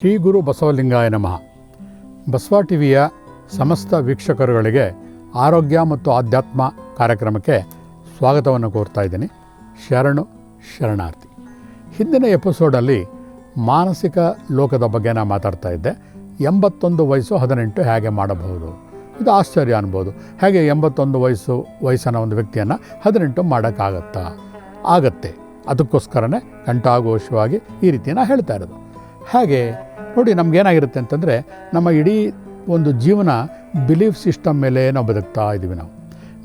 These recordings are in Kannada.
ಶ್ರೀ ಗುರು ಬಸವಲಿಂಗಾಯ ನಮಃ. ಬಸವ ಟಿವಿಯ ಸಮಸ್ತ ವೀಕ್ಷಕರುಗಳಿಗೆ ಆರೋಗ್ಯ ಮತ್ತು ಆಧ್ಯಾತ್ಮ ಕಾರ್ಯಕ್ರಮಕ್ಕೆ ಸ್ವಾಗತವನ್ನು ಕೋರ್ತಾ ಇದ್ದೀನಿ. ಶರಣು ಶರಣಾರ್ಥಿ. ಹಿಂದಿನ ಎಪಿಸೋಡಲ್ಲಿ ಮಾನಸಿಕ ಲೋಕದ ಬಗ್ಗೆ ನಾನು ಮಾತಾಡ್ತಾ ಇದ್ದೆ. ಎಂಬತ್ತೊಂದು ವಯಸ್ಸು ಹದಿನೆಂಟು ಹೇಗೆ ಮಾಡಬಹುದು? ಇದು ಆಶ್ಚರ್ಯ ಅನ್ಬೋದು. ಹೇಗೆ ಎಂಬತ್ತೊಂದು ವಯಸ್ಸು ವಯಸ್ಸನ್ನ ಒಂದು ವ್ಯಕ್ತಿಯನ್ನು ಹದಿನೆಂಟು ಮಾಡೋಕ್ಕಾಗತ್ತಾ? ಆಗತ್ತೆ. ಅದಕ್ಕೋಸ್ಕರನೇ ಕಂಠಾಘೋಷವಾಗಿ ಈ ರೀತಿ ನಾನು ಹೇಳ್ತಾ ಇರೋದು. ಹಾಗೆ ನೋಡಿ, ನಮಗೇನಾಗಿರುತ್ತೆ ಅಂತಂದರೆ, ನಮ್ಮ ಇಡೀ ಒಂದು ಜೀವನ ಬಿಲೀಫ್ ಸಿಸ್ಟಮ್ ಮೇಲೆ ನಾವು ಬದುಕ್ತಾ ಇದ್ದೀವಿ ನಾವು.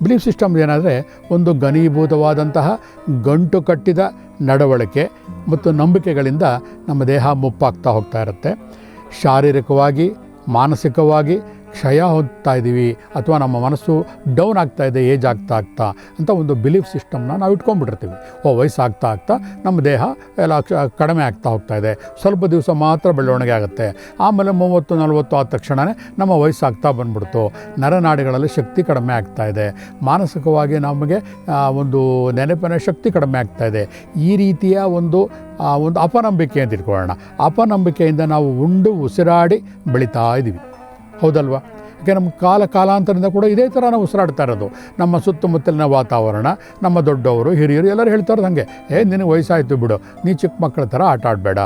ಬಿಲೀಫ್ ಸಿಸ್ಟಮ್ ಏನಾದರೆ, ಒಂದು ಘನೀಭೂತವಾದಂತಹ ಗಂಟು ಕಟ್ಟಿದ ನಡವಳಿಕೆ ಮತ್ತು ನಂಬಿಕೆಗಳಿಂದ ನಮ್ಮ ದೇಹ ಮುಪ್ಪಾಗ್ತಾ ಹೋಗ್ತಾ ಇರುತ್ತೆ. ಶಾರೀರಿಕವಾಗಿ, ಮಾನಸಿಕವಾಗಿ ಕ್ಷಯ ಹೋಗ್ತಾ ಇದ್ದೀವಿ ಅಥವಾ ನಮ್ಮ ಮನಸ್ಸು ಡೌನ್ ಆಗ್ತಾ ಇದೆ, ಏಜ್ ಆಗ್ತಾ ಆಗ್ತಾ ಅಂತ ಒಂದು ಬಿಲೀಫ್ ಸಿಸ್ಟಮ್ನ ನಾವು ಇಟ್ಕೊಂಡ್ಬಿಟ್ಟಿರ್ತೀವಿ. ಓ, ವಯಸ್ಸಾಗ್ತಾ ಆಗ್ತಾ, ನಮ್ಮ ದೇಹ ಎಲ್ಲ ಕಡಿಮೆ ಆಗ್ತಾ ಹೋಗ್ತಾ ಇದೆ. ಸ್ವಲ್ಪ ದಿವಸ ಮಾತ್ರ ಬೆಳವಣಿಗೆ ಆಗುತ್ತೆ. ಆಮೇಲೆ ಮೂವತ್ತು, ನಲವತ್ತು ಆದ ತಕ್ಷಣವೇ ನಮ್ಮ ವಯಸ್ಸಾಗ್ತಾ ಬಂದ್ಬಿಡ್ತು. ನರನಾಡಿಗಳಲ್ಲಿ ಶಕ್ತಿ ಕಡಿಮೆ ಆಗ್ತಾ ಇದೆ. ಮಾನಸಿಕವಾಗಿ ನಮಗೆ ಒಂದು ನೆನಪಿನ ಶಕ್ತಿ ಕಡಿಮೆ ಆಗ್ತಾ ಇದೆ. ಈ ರೀತಿಯ ಒಂದು ಒಂದು ಅಪನಂಬಿಕೆ ಅಂತ ಇಟ್ಕೊಳ್ಳೋಣ. ಅಪನಂಬಿಕೆಯಿಂದ ನಾವು ಉಂಡು, ಉಸಿರಾಡಿ ಬೆಳೀತಾ ಇದ್ದೀವಿ ಹೌದಲ್ವಾ? ಯಾಕೆ ನಮ್ಮ ಕಾಲ ಕಾಲಾಂತರದಿಂದ ಕೂಡ ಇದೇ ಥರ ನಾವು ಉಸಿರಾಡ್ತಾ ಇರೋದು. ನಮ್ಮ ಸುತ್ತಮುತ್ತಲಿನ ವಾತಾವರಣ, ನಮ್ಮ ದೊಡ್ಡವರು, ಹಿರಿಯರು ಎಲ್ಲರೂ ಹೇಳ್ತಾ ಇರೋದು ಹಾಗೆ. ಏ, ನಿನಗೆ ವಯಸ್ಸಾಯಿತು ಬಿಡು. ನೀ ಚಿಕ್ಕ ಮಕ್ಕಳ ಥರ ಆಟ ಆಡಬೇಡ.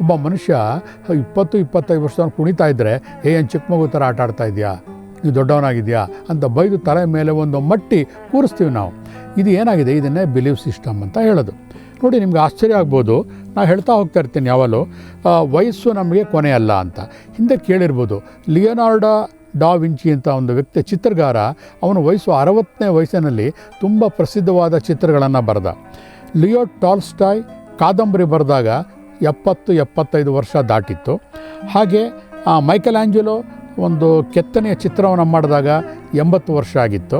ಒಬ್ಬ ಮನುಷ್ಯ ಇಪ್ಪತ್ತು, ಇಪ್ಪತ್ತೈದು ವರ್ಷ ಕುಣಿತಾ ಇದ್ದರೆ ಏ, ಏನು ಚಿಕ್ಕ ಮಗು ಥರ ಆಟ ಆಡ್ತಾ ಇದೆಯಾ? ನೀವು ದೊಡ್ಡವನಾಗಿದೆಯಾ? ಅಂತ ಬೈದು ತಲೆ ಮೇಲೆ ಒಂದು ಮಟ್ಟಿ ಕೂರಿಸ್ತೀವಿ ನಾವು. ಇದು ಏನಾಗಿದೆ? ಇದನ್ನೇ ಬಿಲೀವ್ ಸಿಸ್ಟಮ್ ಅಂತ ಹೇಳೋದು. ನೋಡಿ, ನಿಮ್ಗೆ ಆಶ್ಚರ್ಯ ಆಗ್ಬೋದು. ನಾನು ಹೇಳ್ತಾ ಹೋಗ್ತಾ ಇರ್ತೀನಿ ಯಾವಾಗಲೂ. ವಯಸ್ಸು ನಮಗೆ ಕೊನೆ ಅಲ್ಲ ಅಂತ. ಹಿಂದೆ ಕೇಳಿರ್ಬೋದು. ಲಿಯೋನಾರ್ಡ ಡಾ ವಿಂಚಿ ಅಂತ ಒಂದು ವ್ಯಕ್ತಿ, ಚಿತ್ರಗಾರ, ಅವನು ವಯಸ್ಸು ಅರವತ್ತನೇ ವಯಸ್ಸಿನಲ್ಲಿ ತುಂಬ ಪ್ರಸಿದ್ಧವಾದ ಚಿತ್ರಗಳನ್ನು ಬರೆದ. ಲಿಯೋ ಟಾಲ್ಸ್ಟಾಯ್ ಕಾದಂಬರಿ ಬರೆದಾಗ ಎಪ್ಪತ್ತು, ಎಪ್ಪತ್ತೈದು ವರ್ಷ ದಾಟಿತ್ತು. ಹಾಗೆ ಮೈಕಲ್ ಆಂಜಲೋ ಒಂದು ಕೆತ್ತನೆಯ ಚಿತ್ರವನ್ನು ಮಾಡಿದಾಗ ಎಂಬತ್ತು ವರ್ಷ ಆಗಿತ್ತು.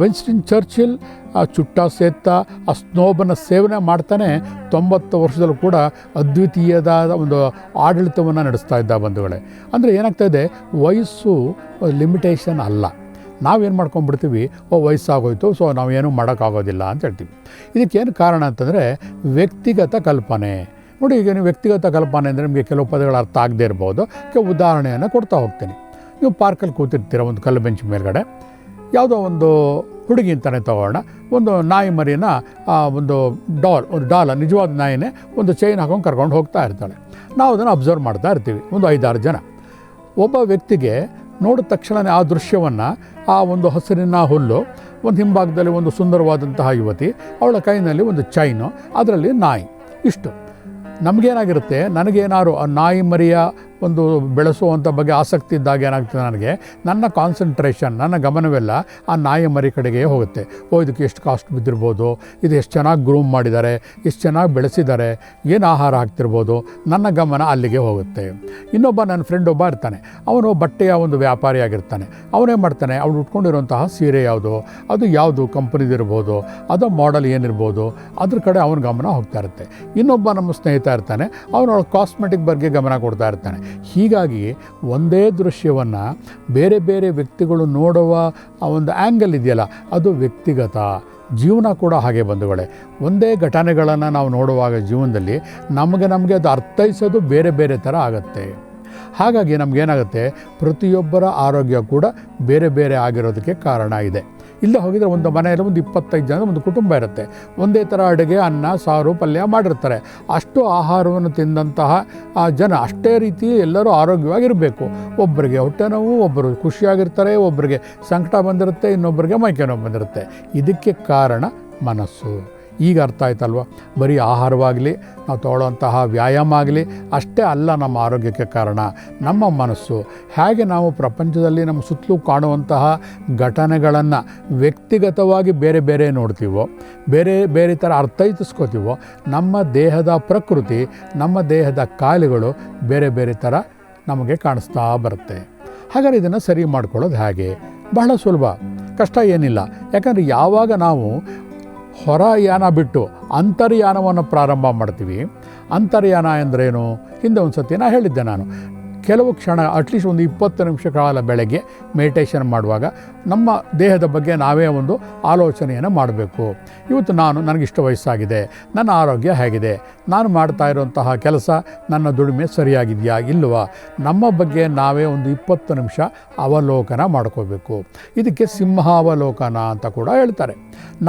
ವಿನ್ಸ್ಟನ್ ಚರ್ಚಿಲ್ ಆ ಚುಟ್ಟ ಸೇತ, ಆ ಸ್ನೋಬನ ಸೇವನೆ ಮಾಡ್ತಾನೆ, ತೊಂಬತ್ತು ವರ್ಷದಲ್ಲೂ ಕೂಡ ಅದ್ವಿತೀಯದಾದ ಒಂದು ಆಡಳಿತವನ್ನು ನಡೆಸ್ತಾ ಇದ್ದ ಬಂಧುಗಳೇ. ಅಂದರೆ ಏನಾಗ್ತಾ ಇದೆ, ವಯಸ್ಸು ಲಿಮಿಟೇಷನ್ ಅಲ್ಲ. ನಾವೇನು ಮಾಡ್ಕೊಂಡ್ಬಿಡ್ತೀವಿ, ಓ, ವಯಸ್ಸಾಗೋಯ್ತು, ಸೊ ನಾವೇನು ಮಾಡೋಕ್ಕಾಗೋದಿಲ್ಲ ಅಂತ ಹೇಳ್ತೀವಿ. ಇದಕ್ಕೇನು ಕಾರಣ ಅಂತಂದರೆ, ವ್ಯಕ್ತಿಗತ ಕಲ್ಪನೆ. ನೋಡಿ, ಈಗ ನೀವು ವ್ಯಕ್ತಿಗತ ಕಲ್ಪನೆ ಅಂದರೆ ನಿಮಗೆ ಕೆಲವು ಪದಗಳು ಅರ್ಥ ಆಗದೇ ಇರ್ಬೋದು. ಕೆಲವು ಉದಾಹರಣೆಯನ್ನು ಕೊಡ್ತಾ ಹೋಗ್ತೀನಿ. ನೀವು ಪಾರ್ಕಲ್ಲಿ ಕೂತಿರ್ತೀರ ಒಂದು ಕಲ್ಲು ಬೆಂಚ್ ಮೇಲ್ಗಡೆ. ಯಾವುದೋ ಒಂದು ಹುಡುಗಿ ಅಂತಲೇ ತಗೋಣ. ಒಂದು ನಾಯಿ ಮರಿನ ಒಂದು ಡಾಲ್, ಒಂದು ಡಾಲ, ನಿಜವಾದ ನಾಯಿನೇ ಒಂದು ಚೈನ್ ಹಾಕೊಂಡು ಕರ್ಕೊಂಡು ಹೋಗ್ತಾ ಇರ್ತಾಳೆ. ನಾವು ಅದನ್ನು ಅಬ್ಸರ್ವ್ ಮಾಡ್ತಾ ಇರ್ತೀವಿ, ಒಂದು ಐದಾರು ಜನ. ಒಬ್ಬ ವ್ಯಕ್ತಿಗೆ ನೋಡಿದ ತಕ್ಷಣವೇ ಆ ದೃಶ್ಯವನ್ನು, ಆ ಒಂದು ಹಸಿರಿನ ಹುಲ್ಲು, ಒಂದು ಹಿಂಭಾಗದಲ್ಲಿ ಒಂದು ಸುಂದರವಾದಂತಹ ಯುವತಿ, ಅವಳ ಕೈನಲ್ಲಿ ಒಂದು ಚೈನು ಅದರಲ್ಲಿ ನಾಯಿ. ಇಷ್ಟು. ನಮಗೇನಾಗಿರುತ್ತೆ, ನನಗೇನಾದ್ರು ಆ ನಾಯಿ ಮರಿಯ ಒಂದು ಬೆಳೆಸುವಂಥ ಬಗ್ಗೆ ಆಸಕ್ತಿ ಇದ್ದಾಗ ಏನಾಗ್ತದೆ ನನಗೆ, ನನ್ನ ಕಾನ್ಸಂಟ್ರೇಷನ್ ನನ್ನ ಗಮನವೆಲ್ಲ ಆ ನಾಯಿ ಮರಿ ಕಡೆಗೆ ಹೋಗುತ್ತೆ. ಓ, ಇದಕ್ಕೆ ಎಷ್ಟು ಕಾಸ್ಟ್ ಬಿದ್ದಿರ್ಬೋದು? ಇದು ಎಷ್ಟು ಚೆನ್ನಾಗಿ ಗ್ರೂಮ್ ಮಾಡಿದ್ದಾರೆ? ಎಷ್ಟು ಚೆನ್ನಾಗಿ ಬೆಳೆಸಿದ್ದಾರೆ? ಏನು ಆಹಾರ ಹಾಕ್ತಿರ್ಬೋದು? ನನ್ನ ಗಮನ ಅಲ್ಲಿಗೆ ಹೋಗುತ್ತೆ. ಇನ್ನೊಬ್ಬ ನನ್ನ ಫ್ರೆಂಡ್ ಒಬ್ಬ ಇರ್ತಾನೆ. ಅವನು ಬಟ್ಟೆಯ ಒಂದು ವ್ಯಾಪಾರಿಯಾಗಿರ್ತಾನೆ ಅವನೇನು ಮಾಡ್ತಾನೆ. ಅವಳು ಉಟ್ಕೊಂಡಿರುವಂತಹ ಸೀರೆ ಯಾವುದು? ಅದು ಯಾವುದು ಕಂಪನಿದಿರ್ಬೋದು? ಅದು ಮಾಡೆಲ್ ಏನಿರ್ಬೋದು? ಅದ್ರ ಕಡೆ ಅವನ ಗಮನ ಹೋಗ್ತಾ ಇರುತ್ತೆ. ಇನ್ನೊಬ್ಬ ನಮ್ಮ ಸ್ನೇಹಿತ ಇರ್ತಾನೆ. ಅವನು ಕಾಸ್ಮೆಟಿಕ್ ಬಗ್ಗೆ ಗಮನ ಕೊಡ್ತಾ ಇರ್ತಾನೆ. ಹೀಗಾಗಿ ಒಂದೇ ದೃಶ್ಯವನ್ನು ಬೇರೆ ಬೇರೆ ವ್ಯಕ್ತಿಗಳು ನೋಡುವ ಆ ಒಂದು ಆ್ಯಂಗಲ್ ಇದೆಯಲ್ಲ, ಅದು ವ್ಯಕ್ತಿಗತ. ಜೀವನ ಕೂಡ ಹಾಗೆ ಬಂಧುಗಳೇ. ಒಂದೇ ಘಟನೆಗಳನ್ನು ನಾವು ನೋಡುವಾಗ ಜೀವನದಲ್ಲಿ ನಮಗೆ ನಮಗೆ ಅದು ಅರ್ಥೈಸೋದು ಬೇರೆ ಬೇರೆ ಥರ ಆಗುತ್ತೆ. ಹಾಗಾಗಿ ನಮಗೇನಾಗುತ್ತೆ ಪ್ರತಿಯೊಬ್ಬರ ಆರೋಗ್ಯ ಕೂಡ ಬೇರೆ ಬೇರೆ ಆಗಿರೋದಕ್ಕೆ ಕಾರಣ ಇದೆ. ಇಲ್ಲೇ ಹೋಗಿದ್ರೆ ಒಂದು ಮನೆಯಲ್ಲಿ ಒಂದು ಇಪ್ಪತ್ತೈದು ಜನ, ಒಂದು ಕುಟುಂಬ ಇರುತ್ತೆ. ಒಂದೇ ಥರ ಅಡುಗೆ, ಅನ್ನ, ಸಾರು, ಪಲ್ಯ ಮಾಡಿರ್ತಾರೆ. ಅಷ್ಟು ಆಹಾರವನ್ನು ತಿಂದಂತಹ ಜನ ಅಷ್ಟೇ ರೀತಿ ಎಲ್ಲರೂ ಆರೋಗ್ಯವಾಗಿರಬೇಕು. ಒಬ್ಬರಿಗೆ ಹೊಟ್ಟೆ ನೋವು ಒಬ್ಬರು ಖುಷಿಯಾಗಿರ್ತಾರೆ ಒಬ್ಬರಿಗೆ ಸಂಕಟ ಬಂದಿರುತ್ತೆ ಇನ್ನೊಬ್ಬರಿಗೆ ಮೈಕೆ ನೋವು ಬಂದಿರುತ್ತೆ. ಇದಕ್ಕೆ ಕಾರಣ ಮನಸ್ಸು. ಈಗ ಅರ್ಥ ಆಯ್ತಲ್ವ? ಬರೀ ಆಹಾರವಾಗಲಿ, ನಾವು ತಗೊಳ್ಳೋಂತಹ ವ್ಯಾಯಾಮ ಆಗಲಿ, ಅಷ್ಟೇ ಅಲ್ಲ ನಮ್ಮ ಆರೋಗ್ಯಕ್ಕೆ ಕಾರಣ. ನಮ್ಮ ಮನಸ್ಸು, ಹೇಗೆ ನಾವು ಪ್ರಪಂಚದಲ್ಲಿ ನಮ್ಮ ಸುತ್ತಲೂ ಕಾಣುವಂತಹ ಘಟನೆಗಳನ್ನು ವ್ಯಕ್ತಿಗತವಾಗಿ ಬೇರೆ ಬೇರೆ ನೋಡ್ತೀವೋ, ಬೇರೆ ಬೇರೆ ಥರ ಅರ್ಥೈತಿಸ್ಕೋತೀವೋ ನಮ್ಮ ದೇಹದ ಪ್ರಕೃತಿ, ನಮ್ಮ ದೇಹದ ಕಾಯಿಲೆಗಳು ಬೇರೆ ಬೇರೆ ಥರ ನಮಗೆ ಕಾಣಿಸ್ತಾ ಬರುತ್ತೆ. ಹಾಗಾದರೆ ಇದನ್ನು ಸರಿ ಮಾಡ್ಕೊಳ್ಳೋದು ಹೇಗೆ? ಬಹಳ ಸುಲಭ. ಕಷ್ಟ ಏನಿಲ್ಲ. ಯಾಕಂದರೆ ಯಾವಾಗ ನಾವು ಹೊರಯಾನ ಬಿಟ್ಟು ಅಂತರ್ಯಾನವನ್ನು ಪ್ರಾರಂಭ ಮಾಡ್ತೀವಿ. ಅಂತರ್ಯಾನ ಎಂದರೇನು? ಹಿಂದೆ ಒಂದು ಸತಿ ನಾ ಹೇಳಿದ್ದೆ ನಾನು. ಕೆಲವು ಕ್ಷಣ ಅಟ್ಲೀಸ್ಟ್ ಒಂದು ಇಪ್ಪತ್ತು ನಿಮಿಷ ಕಾಲ ಬೆಳಗ್ಗೆ ಮೆಡಿಟೇಷನ್ ಮಾಡುವಾಗ ನಮ್ಮ ದೇಹದ ಬಗ್ಗೆ ನಾವೇ ಒಂದು ಆಲೋಚನೆಯನ್ನು ಮಾಡಬೇಕು. ಇವತ್ತು ನಾನು ನನಗಿಷ್ಟು ವಯಸ್ಸಾಗಿದೆ, ನನ್ನ ಆರೋಗ್ಯ ಹೇಗಿದೆ, ನಾನು ಮಾಡ್ತಾ ಇರುವಂತಹ ಕೆಲಸ ನನ್ನ ದುಡಿಮೆ ಸರಿಯಾಗಿದೆಯಾ ಇಲ್ಲವ ನಮ್ಮ ಬಗ್ಗೆ ನಾವೇ ಒಂದು ಇಪ್ಪತ್ತು ನಿಮಿಷ ಅವಲೋಕನ ಮಾಡ್ಕೋಬೇಕು. ಇದಕ್ಕೆ ಸಿಂಹಾವಲೋಕನ ಅಂತ ಕೂಡ ಹೇಳ್ತಾರೆ.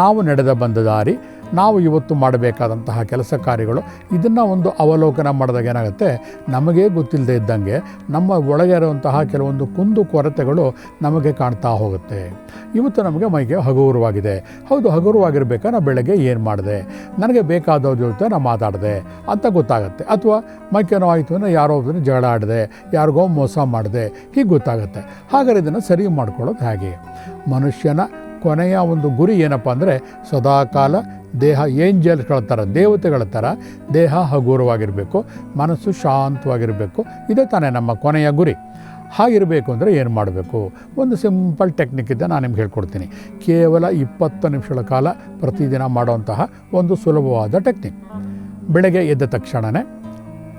ನಾವು ನಡೆದ ಬಂದ ದಾರಿ ನಾವು ಇವತ್ತು ಮಾಡಬೇಕಾದಂತಹ ಕೆಲಸ ಕಾರ್ಯಗಳು, ಇದನ್ನು ಒಂದು ಅವಲೋಕನ ಮಾಡಿದಾಗ ಏನಾಗುತ್ತೆ, ನಮಗೇ ಗೊತ್ತಿಲ್ಲದೆ ಇದ್ದಂಗೆ ನಮ್ಮ ಒಳಗೆ ಇರುವಂತಹ ಕೆಲವೊಂದು ಕುಂದು ಕೊರತೆಗಳು ನಮಗೆ ಕಾಣ್ತಾ ಹೋಗುತ್ತೆ. ಇವತ್ತು ನಮಗೆ ಮೈಗೆ ಹಗುರವಾಗಿದೆ. ಹೌದು ಹಗುರವಾಗಿರ್ಬೇಕಾ ನಾನು ಬೆಳಗ್ಗೆ ಏನು ಮಾಡಿದೆ? ನನಗೆ ಬೇಕಾದವ್ರ ಜೊತೆ ನಾನು ಮಾತಾಡಿದೆ ಅಂತ ಗೊತ್ತಾಗುತ್ತೆ. ಅಥವಾ ಮೈಕೇನೋ ಆಯಿತು ಅಂದರೆ ಯಾರೋ ಒಬ್ಬರನ್ನ ಜಗಳ ಆಡಿದೆ, ಯಾರಿಗೋ ಮೋಸ ಮಾಡಿದೆ, ಹೀಗೆ ಗೊತ್ತಾಗುತ್ತೆ. ಹಾಗಾದ್ರೆ ಇದನ್ನು ಸರಿ ಮಾಡ್ಕೊಳ್ಳೋದು ಹೇಗೆ? ಮನುಷ್ಯನ ಕೊನೆಯ ಒಂದು ಗುರಿ ಏನಪ್ಪ ಅಂದರೆ ಸದಾಕಾಲ ದೇಹ ಏಂಜಲ್ಗಳ ಥರ ದೇವತೆಗಳ ಥರ ದೇಹ ಹಗುರವಾಗಿರಬೇಕು, ಮನಸ್ಸು ಶಾಂತವಾಗಿರಬೇಕು. ಇದೇ ತಾನೇ ನಮ್ಮ ಕೊನೆಯ ಗುರಿ. ಹಾಗಿರಬೇಕು ಅಂದರೆ ಏನು ಮಾಡಬೇಕು? ಒಂದು ಸಿಂಪಲ್ ಟೆಕ್ನಿಕ್ ಇದೆ ನಾನು ನಿಮ್ಗೆ ಹೇಳ್ಕೊಡ್ತೀನಿ. ಕೇವಲ ಇಪ್ಪತ್ತು ನಿಮಿಷಗಳ ಕಾಲ ಪ್ರತಿದಿನ ಮಾಡುವಂತಹ ಒಂದು ಸುಲಭವಾದ ಟೆಕ್ನಿಕ್. ಬೆಳಗ್ಗೆ ಎದ್ದ ತಕ್ಷಣವೇ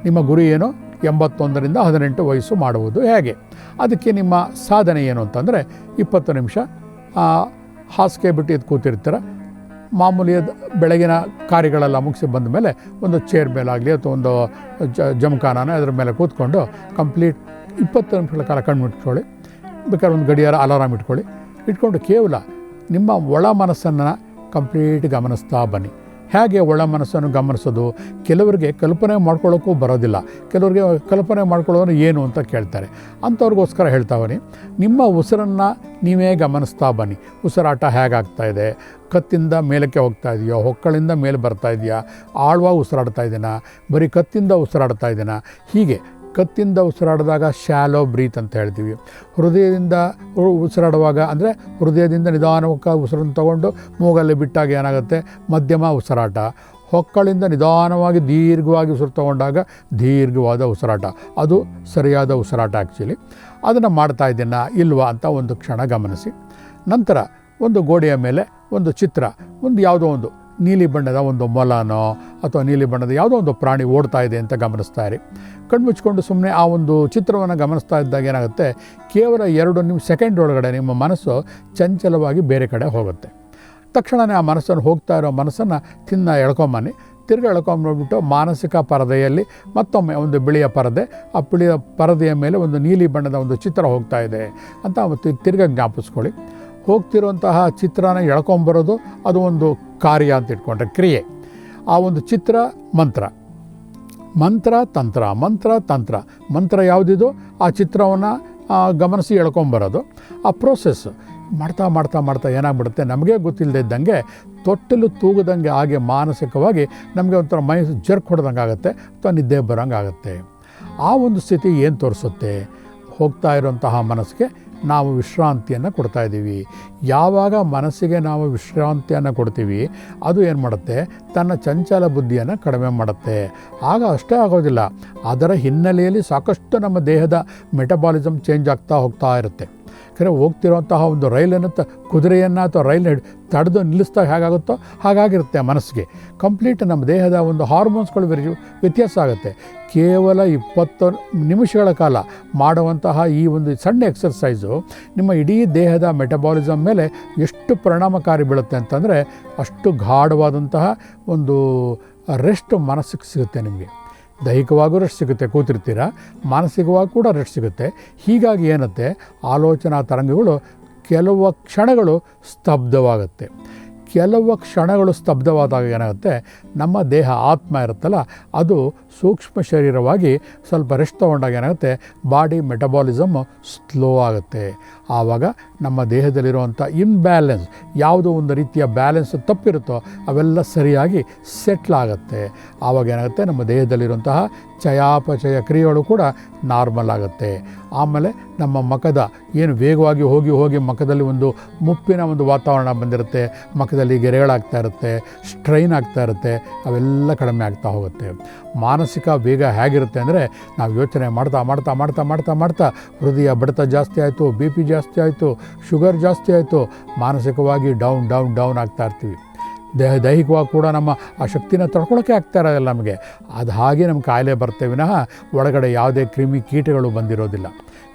ನಿಮ್ಮ ಗುರಿ ಏನು? ಎಂಬತ್ತೊಂದರಿಂದ ಹದಿನೆಂಟು ವಯಸ್ಸು ಮಾಡುವುದು ಹೇಗೆ? ಅದಕ್ಕೆ ನಿಮ್ಮ ಸಾಧನೆ ಏನು ಅಂತಂದರೆ ಇಪ್ಪತ್ತು ನಿಮಿಷ ಹಾಸಿಗೆ ಬಿಟ್ಟು ಎದ್ದು ಕೂತಿರ್ತೀರ ಮಾಮೂಲಿ ಬೆಳಗಿನ ಕಾರ್ಯಗಳೆಲ್ಲ ಮುಗಿಸಿ ಬಂದ ಮೇಲೆ ಒಂದು ಚೇರ್ ಮೇಲಾಗಲಿ ಅಥವಾ ಒಂದು ಜಮಖಾನನ ಅದರ ಮೇಲೆ ಕೂತ್ಕೊಂಡು ಕಂಪ್ಲೀಟ್ ಇಪ್ಪತ್ತು ನಿಮಿಷಗಳ ಕಾಲ ಕಣ್ಣು ಇಟ್ಕೊಳ್ಳಿ ಬೇಕಾದ್ರೆ ಒಂದು ಗಡಿಯಾರ ಅಲಾರಾಮ್ ಇಟ್ಕೊಳ್ಳಿ. ಇಟ್ಕೊಂಡು ಕೇವಲ ನಿಮ್ಮ ಒಳ ಮನಸ್ಸನ್ನು ಕಂಪ್ಲೀಟ್ ಗಮನಿಸ್ತಾ ಬನ್ನಿ. ಹೇಗೆ ಒಳ ಮನಸ್ಸನ್ನು ಗಮನಿಸೋದು? ಕೆಲವರಿಗೆ ಕಲ್ಪನೆ ಮಾಡ್ಕೊಳ್ಳೋಕ್ಕೂ ಬರೋದಿಲ್ಲ. ಕೆಲವರಿಗೆ ಕಲ್ಪನೆ ಮಾಡ್ಕೊಳ್ಳೋನು ಏನು ಅಂತ ಕೇಳ್ತಾರೆ. ಅಂಥವ್ರಿಗೋಸ್ಕರ ಹೇಳ್ತಾವನಿ, ನಿಮ್ಮ ಉಸಿರನ್ನು ನೀವೇ ಗಮನಿಸ್ತಾ ಬನ್ನಿ. ಉಸಿರಾಟ ಹೇಗಾಗ್ತಾ ಇದೆ? ಕತ್ತಿಂದ ಮೇಲಕ್ಕೆ ಹೋಗ್ತಾ ಇದೆಯೋ? ಹೊಕ್ಕಳಿಂದ ಮೇಲೆ ಬರ್ತಾ ಇದೆಯಾ? ಆಳ್ವಾಗಿ ಉಸಿರಾಡ್ತಾ ಇದ್ದೀನಾ ಬರೀ ಕತ್ತಿಂದ ಉಸಿರಾಡ್ತಾ ಇದ್ದೀನಾ ಹೀಗೆ ಕತ್ತಿಂದ ಉಸಿರಾಡಿದಾಗ ಶಾಲೋ ಬ್ರೀತ್ ಅಂತ ಹೇಳ್ತೀವಿ. ಹೃದಯದಿಂದ ಉಸಿರಾಡುವಾಗ ಅಂದರೆ ಹೃದಯದಿಂದ ನಿಧಾನವಾಗಿ ಉಸಿರನ್ನು ತಗೊಂಡು ಮೂಗಲ್ಲಿ ಬಿಟ್ಟಾಗ ಏನಾಗುತ್ತೆ? ಮಧ್ಯಮ ಉಸಿರಾಟ. ಹೊಕ್ಕಳಿಂದ ನಿಧಾನವಾಗಿ ದೀರ್ಘವಾಗಿ ಉಸಿರು ತಗೊಂಡಾಗ ದೀರ್ಘವಾದ ಉಸಿರಾಟ. ಅದು ಸರಿಯಾದ ಉಸಿರಾಟ ಆ್ಯಕ್ಚುಲಿ ಅದನ್ನು ಮಾಡ್ತಾ ಇದ್ದೀನ? ಇಲ್ವಾ ಅಂತ ಒಂದು ಕ್ಷಣ ಗಮನಿಸಿ. ನಂತರ ಒಂದು ಗೋಡೆಯ ಮೇಲೆ ಒಂದು ಚಿತ್ರ, ಒಂದು ಯಾವುದೋ ಒಂದು ನೀಲಿ ಬಣ್ಣದ ಒಂದು ಮೊಲನೋ ಅಥವಾ ನೀಲಿ ಬಣ್ಣದ ಯಾವುದೋ ಒಂದು ಪ್ರಾಣಿ ಓಡ್ತಾ ಇದೆ ಅಂತ ಗಮನಿಸ್ತಾ ಇರಿ. ಕಣ್ಮುಚ್ಕೊಂಡು ಸುಮ್ಮನೆ ಆ ಒಂದು ಚಿತ್ರವನ್ನು ಗಮನಿಸ್ತಾ ಇದ್ದಾಗ ಏನಾಗುತ್ತೆ? ಕೇವಲ ಎರಡು ನಿಮ್ಮ ಸೆಕೆಂಡ್ ಒಳಗಡೆ ನಿಮ್ಮ ಮನಸ್ಸು ಚಂಚಲವಾಗಿ ಬೇರೆ ಕಡೆ ಹೋಗುತ್ತೆ. ತಕ್ಷಣವೇ ಆ ಮನಸ್ಸನ್ನು ಹೋಗ್ತಾ ಇರೋ ಮನಸ್ಸನ್ನು ತಿನ್ನ ಎಳ್ಕೊಂಬನ್ನಿ. ತಿರ್ಗಿ ಎಳ್ಕೊಂಬಿಟ್ಟು ಮಾನಸಿಕ ಪರದೆಯಲ್ಲಿ ಮತ್ತೊಮ್ಮೆ ಒಂದು ಬಿಳಿಯ ಪರದೆ, ಆ ಬಿಳಿಯ ಪರದೆಯ ಮೇಲೆ ಒಂದು ನೀಲಿ ಬಣ್ಣದ ಒಂದು ಚಿತ್ರ ಹೋಗ್ತಾ ಇದೆ ಅಂತ ತಿರ್ಗಿ ತಿರ್ಗ ಜ್ಞಾಪಿಸ್ಕೊಳ್ಳಿ. ಹೋಗ್ತಿರುವಂತಹ ಚಿತ್ರನ ಎಳ್ಕೊಂಬರೋದು ಅದು ಒಂದು ಕಾರ್ಯ ಅಂತ ಇಟ್ಕೊಂಡ್ರೆ ಕ್ರಿಯೆ. ಆ ಒಂದು ಚಿತ್ರ ಮಂತ್ರ. ಮಂತ್ರ, ತಂತ್ರ. ಮಂತ್ರ ತಂತ್ರ. ಮಂತ್ರ ಯಾವುದಿದು? ಆ ಚಿತ್ರವನ್ನು ಗಮನಿಸಿ ಎಳ್ಕೊಂಬರೋದು. ಆ ಪ್ರೋಸೆಸ್ ಮಾಡ್ತಾ ಮಾಡ್ತಾ ಮಾಡ್ತಾ ಏನಾಗ್ಬಿಡುತ್ತೆ? ನಮಗೆ ಗೊತ್ತಿಲ್ಲದೆ ಇದ್ದಂಗೆ ತೊಟ್ಟಲು ತೂಗದಂಗೆ ಹಾಗೆ ಮಾನಸಿಕವಾಗಿ ನಮಗೆ ಒಂಥರ ಮೈ ಜರ್ಕ್ ಹೊಡೆದಂಗೆ ಆಗುತ್ತೆ, ಅಥವಾ ನಿದ್ದೆ ಬರೋಂಗೆ ಆ ಒಂದು ಸ್ಥಿತಿ ಏನು ತೋರಿಸುತ್ತೆ? ಹೋಗ್ತಾ ಇರುವಂತಹ ಮನಸ್ಸಿಗೆ ನಾವು ವಿಶ್ರಾಂತಿಯನ್ನು ಕೊಡ್ತಾ ಇದ್ದೀವಿ. ಯಾವಾಗ ಮನಸ್ಸಿಗೆ ನಾವು ವಿಶ್ರಾಂತಿಯನ್ನು ಕೊಡ್ತೀವಿ, ಅದು ಏನು ಮಾಡುತ್ತೆ? ತನ್ನ ಚಂಚಲ ಬುದ್ಧಿಯನ್ನು ಕಡಿಮೆ ಮಾಡುತ್ತೆ. ಆಗ ಅಷ್ಟೇ ಆಗೋದಿಲ್ಲ. ಅದರ ಹಿನ್ನೆಲೆಯಲ್ಲಿ ಸಾಕಷ್ಟು ನಮ್ಮ ದೇಹದ ಮೆಟಬಾಲಿಸಮ್ ಚೇಂಜ್ ಆಗ್ತಾ ಹೋಗ್ತಾ ಇರುತ್ತೆ. ಯಾಕಂದರೆ ಹೋಗ್ತಿರುವಂತಹ ಒಂದು ರೈಲನ್ನು ತ ಕುದುರೆಯನ್ನು ಅಥವಾ ರೈಲ್ ತಡೆದು ನಿಲ್ಲಿಸ್ದಾಗ ಹೇಗಾಗುತ್ತೋ ಹಾಗಾಗಿರುತ್ತೆ ಮನಸ್ಸಿಗೆ. ಕಂಪ್ಲೀಟ್ ನಮ್ಮ ದೇಹದ ಒಂದು ಹಾರ್ಮೋನ್ಸ್ಗಳು ವೆರಿ ವ್ಯತ್ಯಾಸ ಆಗುತ್ತೆ. ಕೇವಲ ಇಪ್ಪತ್ತು ನಿಮಿಷಗಳ ಕಾಲ ಮಾಡುವಂತಹ ಈ ಒಂದು ಸಣ್ಣ ಎಕ್ಸರ್ಸೈಸು ನಿಮ್ಮ ಇಡೀ ದೇಹದ ಮೆಟಬಾಲಿಸಮ್ ಮೇಲೆ ಎಷ್ಟು ಪರಿಣಾಮಕಾರಿ ಬೀಳುತ್ತೆ ಅಂತಂದರೆ ಅಷ್ಟು ಗಾಢವಾದಂತಹ ಒಂದು ರೆಸ್ಟ್ ಮನಸ್ಸಿಗೆ ಸಿಗುತ್ತೆ ನಿಮಗೆ. ದೈಹಿಕವಾಗೂ ರೆಸ್ಟ್ ಸಿಗುತ್ತೆ, ಕೂತಿರ್ತೀರ? ಮಾನಸಿಕವಾಗಿ ಕೂಡ ರೆಸ್ಟ್ ಸಿಗುತ್ತೆ. ಹೀಗಾಗಿ ಏನತ್ತೆ? ಆಲೋಚನಾ ತರಂಗಗಳು ಕೆಲವು ಕ್ಷಣಗಳು ಸ್ತಬ್ಧವಾಗುತ್ತೆ. ಕೆಲವು ಕ್ಷಣಗಳು ಸ್ತಬ್ಧವಾದಾಗ ಏನಾಗುತ್ತೆ? ನಮ್ಮ ದೇಹ ಆತ್ಮ ಇರುತ್ತಲ್ಲ, ಅದು ಸೂಕ್ಷ್ಮ ಶರೀರವಾಗಿ ಸ್ವಲ್ಪ ರೆಸ್ಟ್ ತೊಗೊಂಡಾಗ ಏನಾಗುತ್ತೆ? ಬಾಡಿ ಮೆಟಬಾಲಿಸಮ್ ಸ್ಲೋ ಆಗುತ್ತೆ. ಆವಾಗ ನಮ್ಮ ದೇಹದಲ್ಲಿರುವಂಥ ಇನ್ಬ್ಯಾಲೆನ್ಸ್ ಯಾವುದೋ ಒಂದು ರೀತಿಯ ಬ್ಯಾಲೆನ್ಸ್ ತಪ್ಪಿರುತ್ತೋ ಅವೆಲ್ಲ ಸರಿಯಾಗಿ ಸೆಟ್ಲ್ ಆಗುತ್ತೆ. ಆವಾಗ ಏನಾಗುತ್ತೆ? ನಮ್ಮ ದೇಹದಲ್ಲಿರುವಂತಹ ಚಯಾಪಚಯ ಕ್ರಿಯೆಗಳು ಕೂಡ ನಾರ್ಮಲ್ ಆಗುತ್ತೆ. ಆಮೇಲೆ ನಮ್ಮ ಮಖದ ಏನು ವೇಗವಾಗಿ ಹೋಗಿ ಹೋಗಿ ಮಖದಲ್ಲಿ ಒಂದು ಮುಪ್ಪಿನ ಒಂದು ವಾತಾವರಣ ಬಂದಿರುತ್ತೆ. ಮಖದಲ್ಲಿ ಗೆರೆಗಳಾಗ್ತಾ ಇರುತ್ತೆ ಸ್ಟ್ರೈನ್ ಆಗ್ತಾ ಇರುತ್ತೆ, ಅವೆಲ್ಲ ಕಡಿಮೆ ಆಗ್ತಾ ಹೋಗುತ್ತೆ. ಮಾನಸಿಕ ವೇಗ ಹೇಗಿರುತ್ತೆ ಅಂದರೆ ನಾವು ಯೋಚನೆ ಮಾಡ್ತಾ ಮಾಡ್ತಾ ಮಾಡ್ತಾ ಮಾಡ್ತಾ ಮಾಡ್ತಾ ಹೃದಯ ಬಡಿತ ಜಾಸ್ತಿ ಆಯಿತು ಬಿ ಪಿ ಜಾಸ್ತಿ ಆಯಿತು ಶುಗರ್ ಜಾಸ್ತಿ ಆಯಿತು, ಮಾನಸಿಕವಾಗಿ ಡೌನ್ ಡೌನ್ ಡೌನ್ ಆಗ್ತಾ ಇರ್ತೀವಿ. ದೇಹ ದೈಹಿಕವಾಗಿ ಕೂಡ ನಮ್ಮ ಆ ಶಕ್ತಿನ ತಡ್ಕೊಳೋಕ್ಕೆ ಆಗ್ತಾ ಇರೋದಿಲ್ಲ ನಮಗೆ. ಅದು ಹಾಗೆ ನಮ್ಮ ಕಾಯಿಲೆ ಬರ್ತೇವಿನಃ ಒಳಗಡೆ ಯಾವುದೇ ಕ್ರಿಮಿ ಕೀಟಗಳು ಬಂದಿರೋದಿಲ್ಲ.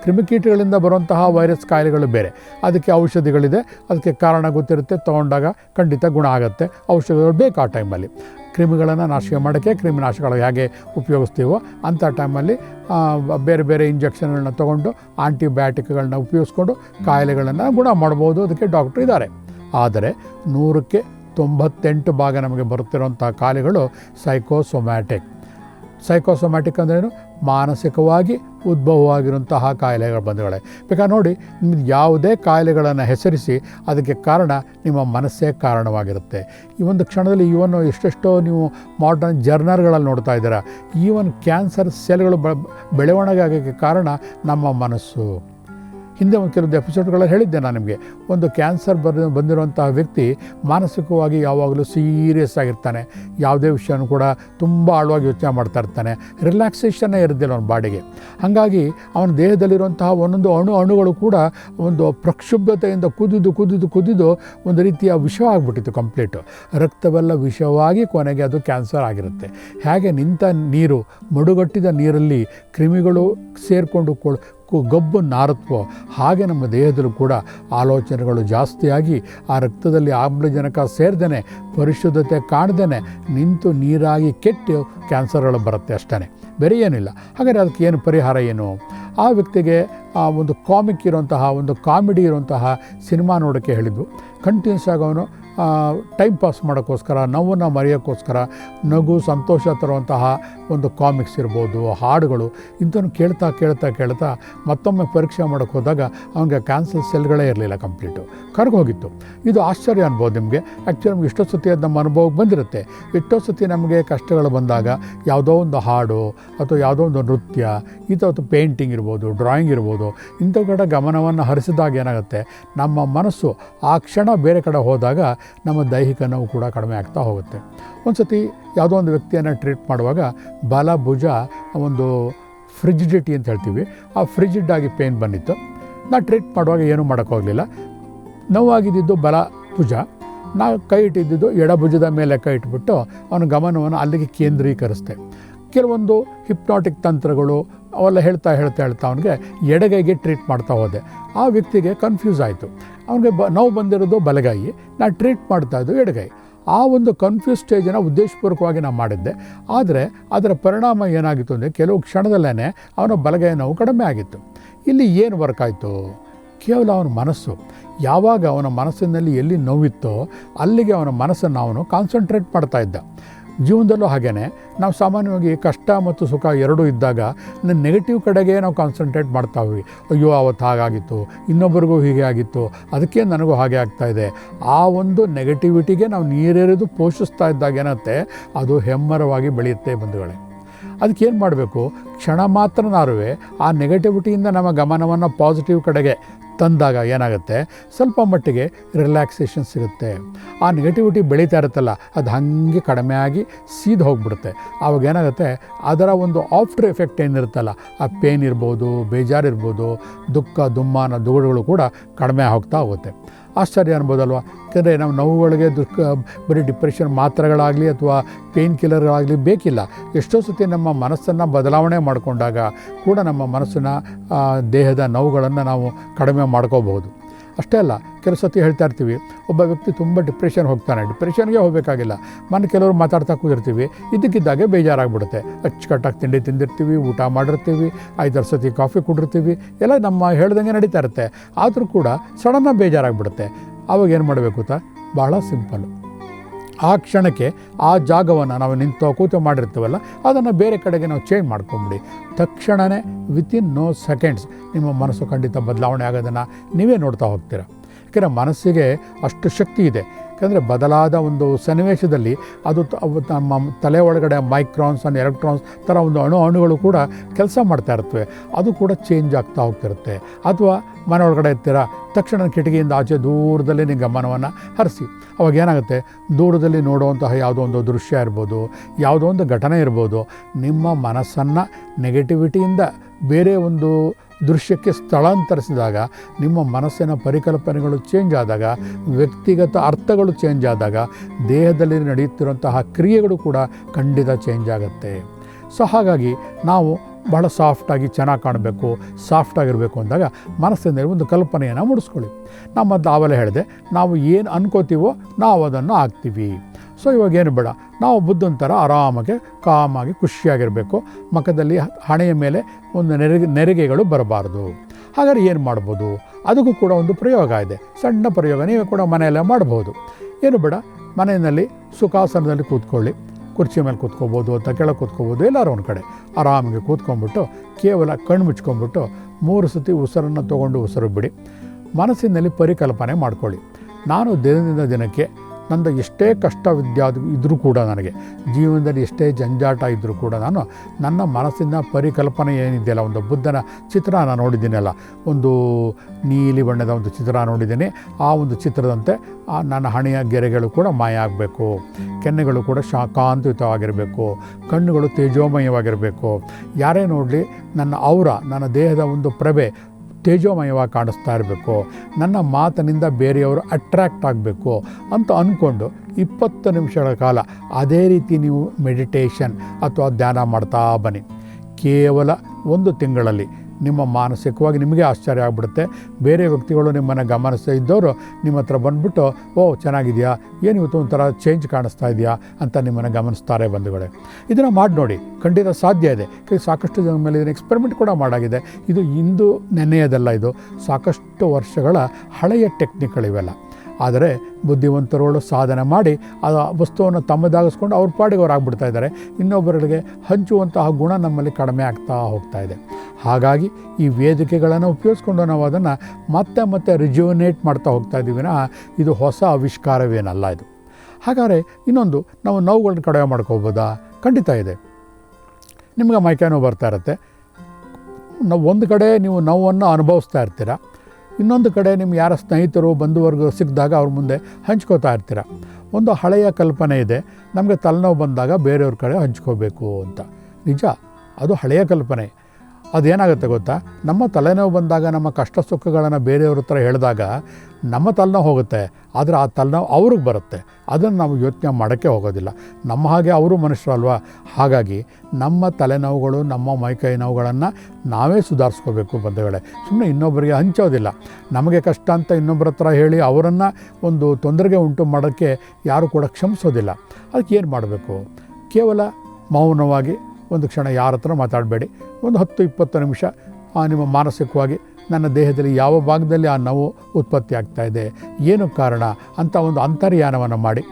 ಕ್ರಿಮಿಕೀಟಗಳಿಂದ ಬರುವಂತಹ ವೈರಸ್ ಕಾಯಿಲೆಗಳು ಬೇರೆ. ಅದಕ್ಕೆ ಔಷಧಿಗಳಿದೆ. ಅದಕ್ಕೆ ಕಾರಣ ಗೊತ್ತಿರುತ್ತೆ. ತೊಗೊಂಡಾಗ ಖಂಡಿತ ಗುಣ ಆಗುತ್ತೆ. ಔಷಧಿಗಳು ಬೇಕು ಆ ಟೈಮಲ್ಲಿ. ಕ್ರಿಮಿಗಳನ್ನು ನಾಶ ಮಾಡೋಕ್ಕೆ ಕ್ರಿಮಿನಾಶಕಗಳು ಹೇಗೆ ಉಪಯೋಗಿಸ್ತೀವೋ ಅಂಥ ಟೈಮಲ್ಲಿ ಬೇರೆ ಬೇರೆ ಇಂಜೆಕ್ಷನ್ಗಳನ್ನ ತೊಗೊಂಡು, ಆಂಟಿಬಯೋಟಿಕ್ಗಳನ್ನ ಉಪಯೋಗಿಸ್ಕೊಂಡು ಕಾಯಿಲೆಗಳನ್ನು ಗುಣ ಮಾಡ್ಬೋದು ಅದಕ್ಕೆ ಡಾಕ್ಟ್ರ್ ಇದ್ದಾರೆ. ಆದರೆ ನೂರಕ್ಕೆ ತೊಂಬತ್ತೆಂಟು ಭಾಗ ನಮಗೆ ಬರುತ್ತಿರುವಂಥ ಕಾಯಿಲೆಗಳು ಸೈಕೋಸೊಮ್ಯಾಟಿಕ್. ಸೈಕೋಸೊಮ್ಯಾಟಿಕ್ ಅಂದ್ರೇನು ಮಾನಸಿಕವಾಗಿ ಉದ್ಭವವಾಗಿರುವಂತಹ ಕಾಯಿಲೆಗಳು ಬಂಧುಗಳೇ. ಬೇಕಾದ್ರೆ ನೋಡಿ, ನಿಮ್ದು ಯಾವುದೇ ಕಾಯಿಲೆಗಳನ್ನು ಹೆಸರಿಸಿ ಅದಕ್ಕೆ ಕಾರಣ ನಿಮ್ಮ ಮನಸ್ಸೇ ಕಾರಣವಾಗಿರುತ್ತೆ. ಈ ಒಂದು ಕ್ಷಣದಲ್ಲಿ ಇವನು ಎಷ್ಟೆಷ್ಟೋ ನೀವು ಮಾಡರ್ನ್ ಜರ್ನರ್ಗಳಲ್ಲಿ ನೋಡ್ತಾ ಇದ್ದೀರಾ. ಈವನ್ ಕ್ಯಾನ್ಸರ್ ಸೆಲ್ಗಳು ಬೆಳವಣಿಗೆ ಆಗೋಕ್ಕೆ ಕಾರಣ ನಮ್ಮ ಮನಸ್ಸು. ಹಿಂದೆ ಒಂದು ಕೆಲವೊಂದು ಎಪಿಸೋಡ್ಗಳಲ್ಲಿ ಹೇಳಿದ್ದೆ ನಾನು ನಿಮಗೆ. ಒಂದು ಕ್ಯಾನ್ಸರ್ ಬರ ಬಂದಿರುವಂತಹ ವ್ಯಕ್ತಿ ಮಾನಸಿಕವಾಗಿ ಯಾವಾಗಲೂ ಸೀರಿಯಸ್ ಆಗಿರ್ತಾನೆ. ಯಾವುದೇ ವಿಷಯನೂ ಕೂಡ ತುಂಬ ಆಳವಾಗಿ ಯೋಚನೆ ಮಾಡ್ತಾ ಇರ್ತಾನೆ. ರಿಲ್ಯಾಕ್ಸೇಷನ್ನೇ ಇರೋದಿಲ್ಲ ಅವನ ಬಾಡಿಗೆ. ಹಾಗಾಗಿ ಅವನ ದೇಹದಲ್ಲಿರುವಂತಹ ಒಂದೊಂದು ಅಣು ಅಣುಗಳು ಕೂಡ ಒಂದು ಪ್ರಕ್ಷುಬ್ಧತೆಯಿಂದ ಕುದಿದು ಕುದಿದು ಕುದಿದು ಒಂದು ರೀತಿಯ ವಿಷ ಆಗಿಬಿಟ್ಟಿತ್ತು ಕಂಪ್ಲೀಟು ರಕ್ತವೆಲ್ಲ ವಿಷವಾಗಿ ಕೊನೆಗೆ ಅದು ಕ್ಯಾನ್ಸರ್ ಆಗಿರುತ್ತೆ. ಹೇಗೆ ನಿಂತ ನೀರು, ಮಡುಗಟ್ಟಿದ ನೀರಲ್ಲಿ ಕ್ರಿಮಿಗಳು ಸೇರಿಕೊಂಡು ಗಬ್ಬು ನಾರತ್ವೋ. ಹಾಗೆ ನಮ್ಮ ದೇಹದಲ್ಲೂ ಕೂಡ ಆಲೋಚನೆಗಳು ಜಾಸ್ತಿಯಾಗಿ ಆ ರಕ್ತದಲ್ಲಿ ಆಮ್ಲಜನಕ ಸೇರ್ದೇನೆ, ಪರಿಶುದ್ಧತೆ ಕಾಣ್ದೇ ನಿಂತು ನೀರಾಗಿ ಕೆಟ್ಟು ಕ್ಯಾನ್ಸರ್ಗಳು ಬರುತ್ತೆ ಅಷ್ಟೇ ಬೇರೆ ಏನಿಲ್ಲ. ಹಾಗಾದರೆ ಅದಕ್ಕೆ ಏನು ಪರಿಹಾರ ಏನು? ಆ ವ್ಯಕ್ತಿಗೆ ಆ ಒಂದು ಕಾಮಿಕ್ ಇರುವಂತಹ, ಒಂದು ಕಾಮಿಡಿ ಇರುವಂತಹ ಸಿನಿಮಾ ನೋಡೋಕ್ಕೆ ಹೇಳಿದ್ವು. ಕಂಟಿನ್ಯೂಸ್ ಆಗಿ ಅವನು ಟೈಮ್ ಪಾಸ್ ಮಾಡೋಕ್ಕೋಸ್ಕರ, ನೋವನ್ನು ಮರೆಯೋಕ್ಕೋಸ್ಕರ ನಗು ಸಂತೋಷ ತರುವಂತಹ ಒಂದು ಕಾಮಿಕ್ಸ್ ಇರ್ಬೋದು, ಹಾಡುಗಳು ಇಂಥವನ್ನು ಕೇಳ್ತಾ ಕೇಳ್ತಾ ಕೇಳ್ತಾ ಮತ್ತೊಮ್ಮೆ ಪರೀಕ್ಷೆ ಮಾಡೋಕ್ಕೆ ಹೋದಾಗ ಅವನಿಗೆ ಕ್ಯಾನ್ಸರ್ ಸೆಲ್ಗಳೇ ಇರಲಿಲ್ಲ ಕಂಪ್ಲೀಟು ಕರ್ಗೋಗಿತ್ತು ಇದು ಆಶ್ಚರ್ಯ ಅನ್ಬೋದು ನಿಮಗೆ. ಆ್ಯಕ್ಚುಲಿ ನಮ್ಗೆ ಎಷ್ಟೋ ಸತಿ ನಮ್ಮ ಅನುಭವಕ್ಕೆ ಬಂದಿರುತ್ತೆ. ಎಷ್ಟೋ ಸತಿ ನಮಗೆ ಕಷ್ಟಗಳು ಬಂದಾಗ ಯಾವುದೋ ಒಂದು ಹಾಡು ಅಥವಾ ಯಾವುದೋ ಒಂದು ನೃತ್ಯ ಅಥವಾ ಪೇಂಟಿಂಗ್ ಇರ್ಬೋದು ಡ್ರಾಯಿಂಗ್ ಇರ್ಬೋದು ಇಂಥ ಕಡೆ ಗಮನವನ್ನು ಹರಿಸಿದಾಗ ಏನಾಗುತ್ತೆ? ನಮ್ಮ ಮನಸ್ಸು ಆ ಕ್ಷಣ ಬೇರೆ ಕಡೆ ಹೋದಾಗ ನಮ್ಮ ದೈಹಿಕ ನೋವು ಕೂಡ ಕಡಿಮೆ ಆಗ್ತಾ ಹೋಗುತ್ತೆ. ಒಂದು ಸತಿ ಯಾವುದೋ ಒಂದು ವ್ಯಕ್ತಿಯನ್ನು ಟ್ರೀಟ್ ಮಾಡುವಾಗ ಬಲ ಭುಜ ಒಂದು ಫ್ರಿಜಿಡಿಟಿ ಅಂತ ಹೇಳ್ತೀವಿ. ಆ ಫ್ರಿಜಿಡ್ ಆಗಿ ಪೇನ್ ಬಂದಿತ್ತು. ನಾ ಟ್ರೀಟ್ ಮಾಡುವಾಗ ಏನೂ ಮಾಡೋಕ್ಕಾಗಲಿಲ್ಲ ನೋವಾಗಿದ್ದು ಬಲ ಭುಜ ನಾ ಕೈ ಇಟ್ಟಿದ್ದು ಎಡಭುಜದ ಮೇಲೆ ಕೈ ಇಟ್ಬಿಟ್ಟು ಅವನ ಗಮನವನ್ನು ಅಲ್ಲಿಗೆ ಕೇಂದ್ರೀಕರಿಸ್ದೆ. ಕೆಲವೊಂದು ಹಿಪ್ನಾಟಿಕ್ ತಂತ್ರಗಳು ಅವೆಲ್ಲ ಹೇಳ್ತಾ ಹೇಳ್ತಾ ಹೇಳ್ತಾ ಅವನಿಗೆ ಎಡಗೈಗೆ ಟ್ರೀಟ್ ಮಾಡ್ತಾ ಹೋದೆ. ಆ ವ್ಯಕ್ತಿಗೆ ಕನ್ಫ್ಯೂಸ್ ಆಯಿತು. ಅವನಿಗೆ ಬ ನೋವು ಬಂದಿರೋದು ಬಲಗೈ. ನಾನು ಟ್ರೀಟ್ ಮಾಡ್ತಾ ಇದ್ದು ಎಡಗೈ. ಆ ಒಂದು ಕನ್ಫ್ಯೂಸ್ ಸ್ಟೇಜನ್ನು ಉದ್ದೇಶಪೂರ್ವಕವಾಗಿ ನಾನು ಮಾಡಿದ್ದೆ. ಆದರೆ ಅದರ ಪರಿಣಾಮ ಏನಾಗಿತ್ತು ಅಂದರೆ ಕೆಲವು ಕ್ಷಣದಲ್ಲೇ ಅವನ ಬಲಗೈ ನೋವು ಕಡಿಮೆ ಆಗಿತ್ತು. ಇಲ್ಲಿ ಏನು ವರ್ಕ್ ಆಯಿತು? ಕೇವಲ ಅವನ ಮನಸ್ಸು. ಯಾವಾಗ ಅವನ ಮನಸ್ಸಿನಲ್ಲಿ ಎಲ್ಲಿ ನೋವಿತ್ತೋ ಅಲ್ಲಿಗೆ ಅವನ ಮನಸ್ಸನ್ನು ಅವನು ಕಾನ್ಸಂಟ್ರೇಟ್ ಮಾಡ್ತಾ ಇದ್ದ. ಜೀವನದಲ್ಲೂ ಹಾಗೇ ನಾವು ಸಾಮಾನ್ಯವಾಗಿ ಕಷ್ಟ ಮತ್ತು ಸುಖ ಎರಡೂ ಇದ್ದಾಗ ನೆಗೆಟಿವ್ ಕಡೆಗೆ ನಾವು ಕಾನ್ಸಂಟ್ರೇಟ್ ಮಾಡ್ತಾ ಹೋಗಿ ಅಯ್ಯೋ ಅವತ್ತು ಹಾಗಾಗಿತ್ತು, ಇನ್ನೊಬ್ಬರಿಗೂ ಹೀಗೆ ಆಗಿತ್ತು, ಅದಕ್ಕೆ ನನಗೂ ಹಾಗೆ ಆಗ್ತಾ ಇದೆ. ಆ ಒಂದು ನೆಗೆಟಿವಿಟಿಗೆ ನಾವು ನೀರೆರೆದು ಪೋಷಿಸ್ತಾ ಇದ್ದಾಗ ಏನತ್ತೆ, ಅದು ಹೆಮ್ಮರವಾಗಿ ಬೆಳೆಯುತ್ತೆ ಬಂಧುಗಳೇ. ಅದಕ್ಕೇನು ಮಾಡಬೇಕು, ಕ್ಷಣ ಮಾತ್ರನಾರುವೆ ಆ ನೆಗೆಟಿವಿಟಿಯಿಂದ ನಮ್ಮ ಗಮನವನ್ನು ಪಾಸಿಟಿವ್ ಕಡೆಗೆ ತಂದಾಗ ಏನಾಗುತ್ತೆ? ಸ್ವಲ್ಪ ಮಟ್ಟಿಗೆ ರಿಲ್ಯಾಕ್ಸೇಷನ್ ಸಿಗುತ್ತೆ. ಆ ನೆಗೆಟಿವಿಟಿ ಬೆಳೀತಾ ಇರುತ್ತಲ್ಲ, ಅದು ಹಾಗೆ ಕಡಿಮೆ ಆಗಿ ಸೀದ್ ಹೋಗ್ಬಿಡುತ್ತೆ. ಆವಾಗ ಏನಾಗುತ್ತೆ? ಅದರ ಒಂದು ಆಫ್ಟರ್ ಎಫೆಕ್ಟ್ ಏನಿರುತ್ತಲ್ಲ, ಆ ಪೇನ್ ಇರ್ಬೋದು, ಬೇಜಾರಿರ್ಬೋದು, ದುಃಖ, ದುಮ್ಮಾನ ದುಗುಡುಗಳು ಕೂಡ ಕಡಿಮೆ ಹೋಗ್ತಾ ಹೋಗುತ್ತೆ. ಆಶ್ಚರ್ಯ ಅನ್ಬೋದಲ್ವ? ಯಾಕೆಂದರೆ ನಾವು ನೋವುಗಳಿಗೆ ದುಃಖ ಬರೀ ಡಿಪ್ರೆಷನ್ ಮಾತ್ರೆಗಳಾಗಲಿ ಅಥವಾ ಪೇನ್ ಕಿಲ್ಲರ್ಗಳಾಗಲಿ ಬೇಕಿಲ್ಲ. ಎಷ್ಟೋ ಸತಿ ನಮ್ಮ ಮನಸ್ಸನ್ನು ಬದಲಾವಣೆ ಮಾಡಿಕೊಂಡಾಗ ಕೂಡ ನಮ್ಮ ಮನಸ್ಸನ್ನು ದೇಹದ ನೋವುಗಳನ್ನು ನಾವು ಕಡಿಮೆ ಮಾಡ್ಕೋಬಹುದು. ಅಷ್ಟೇ ಅಲ್ಲ, ಕೆಲವು ಸತಿ ಹೇಳ್ತಾ ಇರ್ತೀವಿ, ಒಬ್ಬ ವ್ಯಕ್ತಿ ತುಂಬ ಡಿಪ್ರೆಷನ್ ಹೋಗ್ತಾನೆ. ಡಿಪ್ರೆಷನ್ಗೆ ಹೋಗಬೇಕಾಗಿಲ್ಲ. ಮನೆ ಕೆಲವರು ಮಾತಾಡ್ತಾ ಕೂತಿರ್ತೀವಿ, ಇದ್ದಕ್ಕಿದ್ದಾಗೆ ಬೇಜಾರಾಗ್ಬಿಡುತ್ತೆ. ಅಚ್ಚುಕಟ್ಟಾಗಿ ತಿಂಡಿ ತಿಂದಿರ್ತೀವಿ, ಊಟ ಮಾಡಿರ್ತೀವಿ, ಐದಾರು ಸತಿ ಕಾಫಿ ಕುಡಿರ್ತೀವಿ, ಎಲ್ಲ ನಮ್ಮ ಹೇಳ್ದಂಗೆ ನಡೀತಾ ಇರುತ್ತೆ. ಆದರೂ ಕೂಡ ಸಡನ್ನಾಗಿ ಬೇಜಾರಾಗ್ಬಿಡುತ್ತೆ. ಆವಾಗ ಏನು ಮಾಡಬೇಕು ತ ಭಾಳ ಸಿಂಪಲ್ಲು ಆ ಕ್ಷಣಕ್ಕೆ ಆ ಜಾಗವನ್ನು ನಾವು ನಿಂತು ಕೂತು ಮಾಡಿರ್ತೀವಲ್ಲ, ಅದನ್ನು ಬೇರೆ ಕಡೆಗೆ ನಾವು ಚೇಂಜ್ ಮಾಡ್ಕೊಂಬಿಡಿ. ತಕ್ಷಣವೇ ವಿತಿನ್ ನೋ ಸೆಕೆಂಡ್ಸ್ ನಿಮ್ಮ ಮನಸ್ಸು ಖಂಡಿತ ಬದಲಾವಣೆ ಆಗೋದನ್ನು ನೀವೇ ನೋಡ್ತಾ ಹೋಗ್ತೀರ. ಯಾಕೆಂದರೆ ಮನಸ್ಸಿಗೆ ಅಷ್ಟು ಶಕ್ತಿ ಇದೆ. ಯಾಕಂದರೆ ಬದಲಾದ ಒಂದು ಸನ್ನಿವೇಶದಲ್ಲಿ ಅದು ನಮ್ಮ ತಲೆ ಒಳಗಡೆ ಮೈಕ್ರಾನ್ಸ್ ಆ್ಯಂಡ್ ಎಲೆಕ್ಟ್ರಾನ್ಸ್ ಥರ ಒಂದು ಅಣು ಅಣುಗಳು ಕೂಡ ಕೆಲಸ ಮಾಡ್ತಾ ಇರ್ತವೆ. ಅದು ಕೂಡ ಚೇಂಜ್ ಆಗ್ತಾ ಹೋಗ್ತಿರುತ್ತೆ. ಅಥವಾ ಮನೆ ಒಳಗಡೆ ಇರ್ತೀರ, ತಕ್ಷಣ ಕಿಟಕಿಯಿಂದ ಆಚೆ ದೂರದಲ್ಲಿ ನಿಮ್ಮ ಗಮನವನ್ನು ಹರಿಸಿ. ಅವಾಗ ಏನಾಗುತ್ತೆ? ದೂರದಲ್ಲಿ ನೋಡುವಂತಹ ಯಾವುದೋ ಒಂದು ದೃಶ್ಯ ಇರ್ಬೋದು, ಯಾವುದೋ ಒಂದು ಘಟನೆ ಇರ್ಬೋದು, ನಿಮ್ಮ ಮನಸ್ಸನ್ನು ನೆಗೆಟಿವಿಟಿಯಿಂದ ಬೇರೆ ಒಂದು ದೃಶ್ಯಕ್ಕೆ ಸ್ಥಳಾಂತರಿಸಿದಾಗ, ನಿಮ್ಮ ಮನಸ್ಸಿನ ಪರಿಕಲ್ಪನೆಗಳು ಚೇಂಜ್ ಆದಾಗ, ವ್ಯಕ್ತಿಗತ ಅರ್ಥಗಳು ಚೇಂಜ್ ಆದಾಗ, ದೇಹದಲ್ಲಿ ನಡೆಯುತ್ತಿರುವಂತಹ ಕ್ರಿಯೆಗಳು ಕೂಡ ಖಂಡಿತ ಚೇಂಜ್ ಆಗುತ್ತೆ. ಸೊ ಹಾಗಾಗಿ ನಾವು ಬಹಳ ಸಾಫ್ಟಾಗಿ ಚೆನ್ನಾಗಿ ಕಾಣಬೇಕು ಸಾಫ್ಟಾಗಿರಬೇಕು ಅಂದಾಗ ಮನಸ್ಸಿನ ಒಂದು ಕಲ್ಪನೆಯನ್ನು ಮೂಡಿಸ್ಕೊಳ್ಳಿ. ನಮ್ಮ ಆವಲೇ ಹೇಳಿದೆ, ನಾವು ಏನು ಅನ್ಕೋತೀವೋ ನಾವು ಅದನ್ನು ಆಗ್ತೀವಿ. ಸೊ, ಇವಾಗ ಏನು ಬೇಡ. ನಾವು ಬುದ್ಧನ ಥರ ಆರಾಮಾಗಿ, ಕಾಮಾಗಿ ಖುಷಿಯಾಗಿರಬೇಕು. ಮಖದಲ್ಲಿ ಹಣೆಯ ಮೇಲೆ ಒಂದು ನೆರಿಗೆ, ನೆರಿಗೆಗಳು ಬರಬಾರ್ದು. ಹಾಗಾದ್ರೆ ಏನು ಮಾಡ್ಬೋದು? ಅದಕ್ಕೂ ಕೂಡ ಒಂದು ಪ್ರಯೋಗ ಇದೆ. ಸಣ್ಣ ಪ್ರಯೋಗ, ನೀವು ಕೂಡ ಮನೆಯಲ್ಲೇ ಮಾಡ್ಬೋದು. ಏನು ಬೇಡ, ಮನೆಯಲ್ಲಿ ಸುಖಾಸನದಲ್ಲಿ ಕೂತ್ಕೊಳ್ಳಿ. ಕುರ್ಚಿ ಮೇಲೆ ಕೂತ್ಕೋಬೋದು ಅಂತ ಕೆಳಗೆ ಕೂತ್ಕೋಬೋದು, ಎಲ್ಲರೂ ಒಂದು ಕಡೆ. ಆರಾಮಾಗಿ ಕೂತ್ಕೊಂಡ್ಬಿಟ್ಟು, ಕೇವಲ ಕಣ್ಣು ಮುಚ್ಕೊಂಬಿಟ್ಟು ಮೂರು ಸತಿ ಉಸಿರನ್ನು ತೊಗೊಂಡು ಉಸಿರು ಬಿಡಿ. ಮನಸ್ಸಿನಲ್ಲಿ ಪರಿಕಲ್ಪನೆ ಮಾಡ್ಕೊಳ್ಳಿ. ನಾನು ದಿನದಿಂದ ದಿನಕ್ಕೆ ನಂದು ಎಷ್ಟೇ ಕಷ್ಟವಿದ್ಯಾದ ಇದ್ದರೂ ಕೂಡ ನನಗೆ, ಜೀವನದಲ್ಲಿ ಎಷ್ಟೇ ಜಂಜಾಟ ಇದ್ದರೂ ಕೂಡ ನಾನು ನನ್ನ ಮನಸ್ಸಿನ ಪರಿಕಲ್ಪನೆ ಏನಿದೆಯಲ್ಲ, ಒಂದು ಬುದ್ಧನ ಚಿತ್ರ ನಾನು ನೋಡಿದ್ದೀನಲ್ಲ, ಒಂದು ನೀಲಿ ಬಣ್ಣದ ಒಂದು ಚಿತ್ರ ನೋಡಿದ್ದೀನಿ, ಆ ಒಂದು ಚಿತ್ರದಂತೆ ನನ್ನ ಹಣೆಯ ಗೆರೆಗಳು ಕೂಡ ಮಾಯ ಆಗಬೇಕು, ಕೆನ್ನೆಗಳು ಕೂಡ ಶಾಕಾಂತಯುತವಾಗಿರಬೇಕು ಕಣ್ಣುಗಳು ತೇಜೋಮಯವಾಗಿರಬೇಕು. ಯಾರೇ ನೋಡಲಿ, ನನ್ನ ಔರ ನನ್ನ ದೇಹದ ಒಂದು ಪ್ರಭೆ ತೇಜೋಮಯವಾಗಿ ಕಾಣಿಸ್ತಾ ಇರಬೇಕು. ನನ್ನ ಮಾತಿನಿಂದ ಬೇರೆಯವರು ಅಟ್ರ್ಯಾಕ್ಟ್ ಆಗಬೇಕು ಅಂತ ಅಂದ್ಕೊಂಡು ಇಪ್ಪತ್ತು ನಿಮಿಷಗಳ ಕಾಲ ಅದೇ ರೀತಿ ನೀವು ಮೆಡಿಟೇಷನ್ ಅಥವಾ ಧ್ಯಾನ ಮಾಡ್ತಾ ಬನ್ನಿ. ಕೇವಲ ಒಂದು ತಿಂಗಳಲ್ಲಿ ನಿಮ್ಮ ಮಾನಸಿಕವಾಗಿ ನಿಮಗೆ ಆಶ್ಚರ್ಯ ಆಗಿಬಿಡುತ್ತೆ. ಬೇರೆ ವ್ಯಕ್ತಿಗಳು ನಿಮ್ಮನ್ನು ಗಮನಿಸ್ತಾ ಇದ್ದವರು ನಿಮ್ಮ ಹತ್ರ ಬಂದುಬಿಟ್ಟು, ಓ, ಚೆನ್ನಾಗಿದೆಯಾ? ಏನು ಇವತ್ತು ಒಂಥರ ಚೇಂಜ್ ಕಾಣಿಸ್ತಾ ಇದೆಯಾ? ಅಂತ ನಿಮ್ಮನ್ನು ಗಮನಿಸ್ತಾರೆ ಬಂಧುಗಳೇ. ಇದನ್ನು ಮಾಡಿ ನೋಡಿ. ಖಂಡಿತ ಸಾಧ್ಯ ಇದೆ. ಸಾಕಷ್ಟು ಜನ ಮೇಲೆ ಇದನ್ನು ಎಕ್ಸ್ಪೆರಿಮೆಂಟ್ ಕೂಡ ಮಾಡಾಗಿದೆ. ಇದು ಇಂದು ನೆನೆಯದಲ್ಲ ಇದು. ಸಾಕಷ್ಟು ವರ್ಷಗಳ ಹಳೆಯ ಟೆಕ್ನಿಕ್ಗಳಿವೆಲ್ಲ ಆದರೆ ಬುದ್ಧಿವಂತರುಗಳು ಸಾಧನೆ ಮಾಡಿ ಆ ವಸ್ತುವನ್ನು ತಮ್ಮದಾಗಿಸ್ಕೊಂಡು ಅವ್ರ ಪಾಡಿಗೆ ಅವ್ರು ಆಗ್ಬಿಡ್ತಾ ಇದ್ದಾರೆ. ಇನ್ನೊಬ್ಬರಿಗೆ ಹಂಚುವಂತಹ ಗುಣ ನಮ್ಮಲ್ಲಿ ಕಡಿಮೆ ಆಗ್ತಾ ಹೋಗ್ತಾ ಇದೆ. ಹಾಗಾಗಿ ಈ ವೇದಿಕೆಗಳನ್ನು ಉಪಯೋಗಿಸ್ಕೊಂಡು ನಾವು ಅದನ್ನು ಮತ್ತೆ ಮತ್ತೆ ರಿಜ್ಯುವನೇಟ್ ಮಾಡ್ತಾ ಹೋಗ್ತಾ ಇದ್ದೀವಿ. ವಿನಃ ಇದು ಹೊಸ ಆವಿಷ್ಕಾರವೇನಲ್ಲ ಇದು. ಹಾಗಾದರೆ ಇನ್ನೊಂದು, ನಾವು ನೋವುಗಳನ್ನ ಕಡಿಮೆ ಮಾಡ್ಕೋಬೋದಾ ಖಂಡಿತ ಇದೆ. ನಿಮಗೆ ಮೈಕೈ ನೋವು ಬರ್ತಾ ಇರುತ್ತೆ. ನಾವು ಒಂದು ಕಡೆ ನೀವು ನೋವನ್ನು ಅನುಭವಿಸ್ತಾ ಇರ್ತೀರ? ಇನ್ನೊಂದು ಕಡೆ ನಿಮ್ಮ ಯಾರ ಸ್ನೇಹಿತರು ಬಂಧುವರ್ಗ ಸಿಕ್ಕಿದಾಗ ಅವ್ರ ಮುಂದೆ ಹಂಚ್ಕೋತಾ ಇರ್ತೀರ. ಒಂದು ಹಳೆಯ ಕಲ್ಪನೆ ಇದೆ. ನಮಗೆ ತಲೆನೋವು ಬಂದಾಗ ಬೇರೆಯವ್ರ ಕಡೆ ಹಂಚ್ಕೋಬೇಕು ಅಂತ. ನಿಜ, ಅದು ಹಳೆಯ ಕಲ್ಪನೆ. ಅದೇನಾಗುತ್ತೆ ಗೊತ್ತಾ? ನಮ್ಮ ತಲೆನೋವು ಬಂದಾಗ, ನಮ್ಮ ಕಷ್ಟ ಸುಖಗಳನ್ನು ಬೇರೆಯವ್ರ ಹತ್ರ ಹೇಳಿದಾಗ ನಮ್ಮ ತಲೆನೋವು ಹೋಗುತ್ತೆ. ಆದರೆ ಆ ತಲೆನೋವು ಅವ್ರಿಗೆ ಬರುತ್ತೆ. ಅದನ್ನು ನಾವು ಯೋಚನೆ ಮಾಡೋಕ್ಕೆ ಹೋಗೋದಿಲ್ಲ. ನಮ್ಮ ಹಾಗೆ ಅವರು ಮನುಷ್ಯರು ಅಲ್ವಾ ಹಾಗಾಗಿ ನಮ್ಮ ತಲೆನೋವುಗಳು, ನಮ್ಮ ಮೈಕೈ ನೋವುಗಳನ್ನು ನಾವೇ ಸುಧಾರಿಸ್ಕೋಬೇಕು ಬಂಧುಗಳೇ. ಸುಮ್ಮನೆ ಇನ್ನೊಬ್ಬರಿಗೆ ಹಂಚೋದಿಲ್ಲ. ನಮಗೆ ಕಷ್ಟ ಅಂತ ಇನ್ನೊಬ್ಬರ ಹತ್ರ ಹೇಳಿ ಅವರನ್ನು ಒಂದು ತೊಂದರೆಗೆ ಉಂಟು ಮಾಡೋಕ್ಕೆ ಯಾರು ಕೂಡ ಕ್ಷಮಿಸೋದಿಲ್ಲ. ಅದಕ್ಕೆ ಏನು ಮಾಡಬೇಕು? ಕೇವಲ ಮೌನವಾಗಿ ಒಂದು ಕ್ಷಣ ಯಾರ ಹತ್ರ ಮಾತಾಡಬೇಡಿ. ಒಂದು ಹತ್ತು, ಇಪ್ಪತ್ತು ನಿಮಿಷ ನಿಮ್ಮ ಮಾನಸಿಕವಾಗಿ ನನ್ನ ದೇಹದಲ್ಲಿ ಯಾವ ಭಾಗದಲ್ಲಿ ಆ ನೋವು ಉತ್ಪತ್ತಿ ಆಗ್ತಾ ಇದೆ, ಏನು ಕಾರಣ ಅಂತ ಒಂದು ಅಂತರ್ಯಾನವನ್ನು ಮಾಡಿ.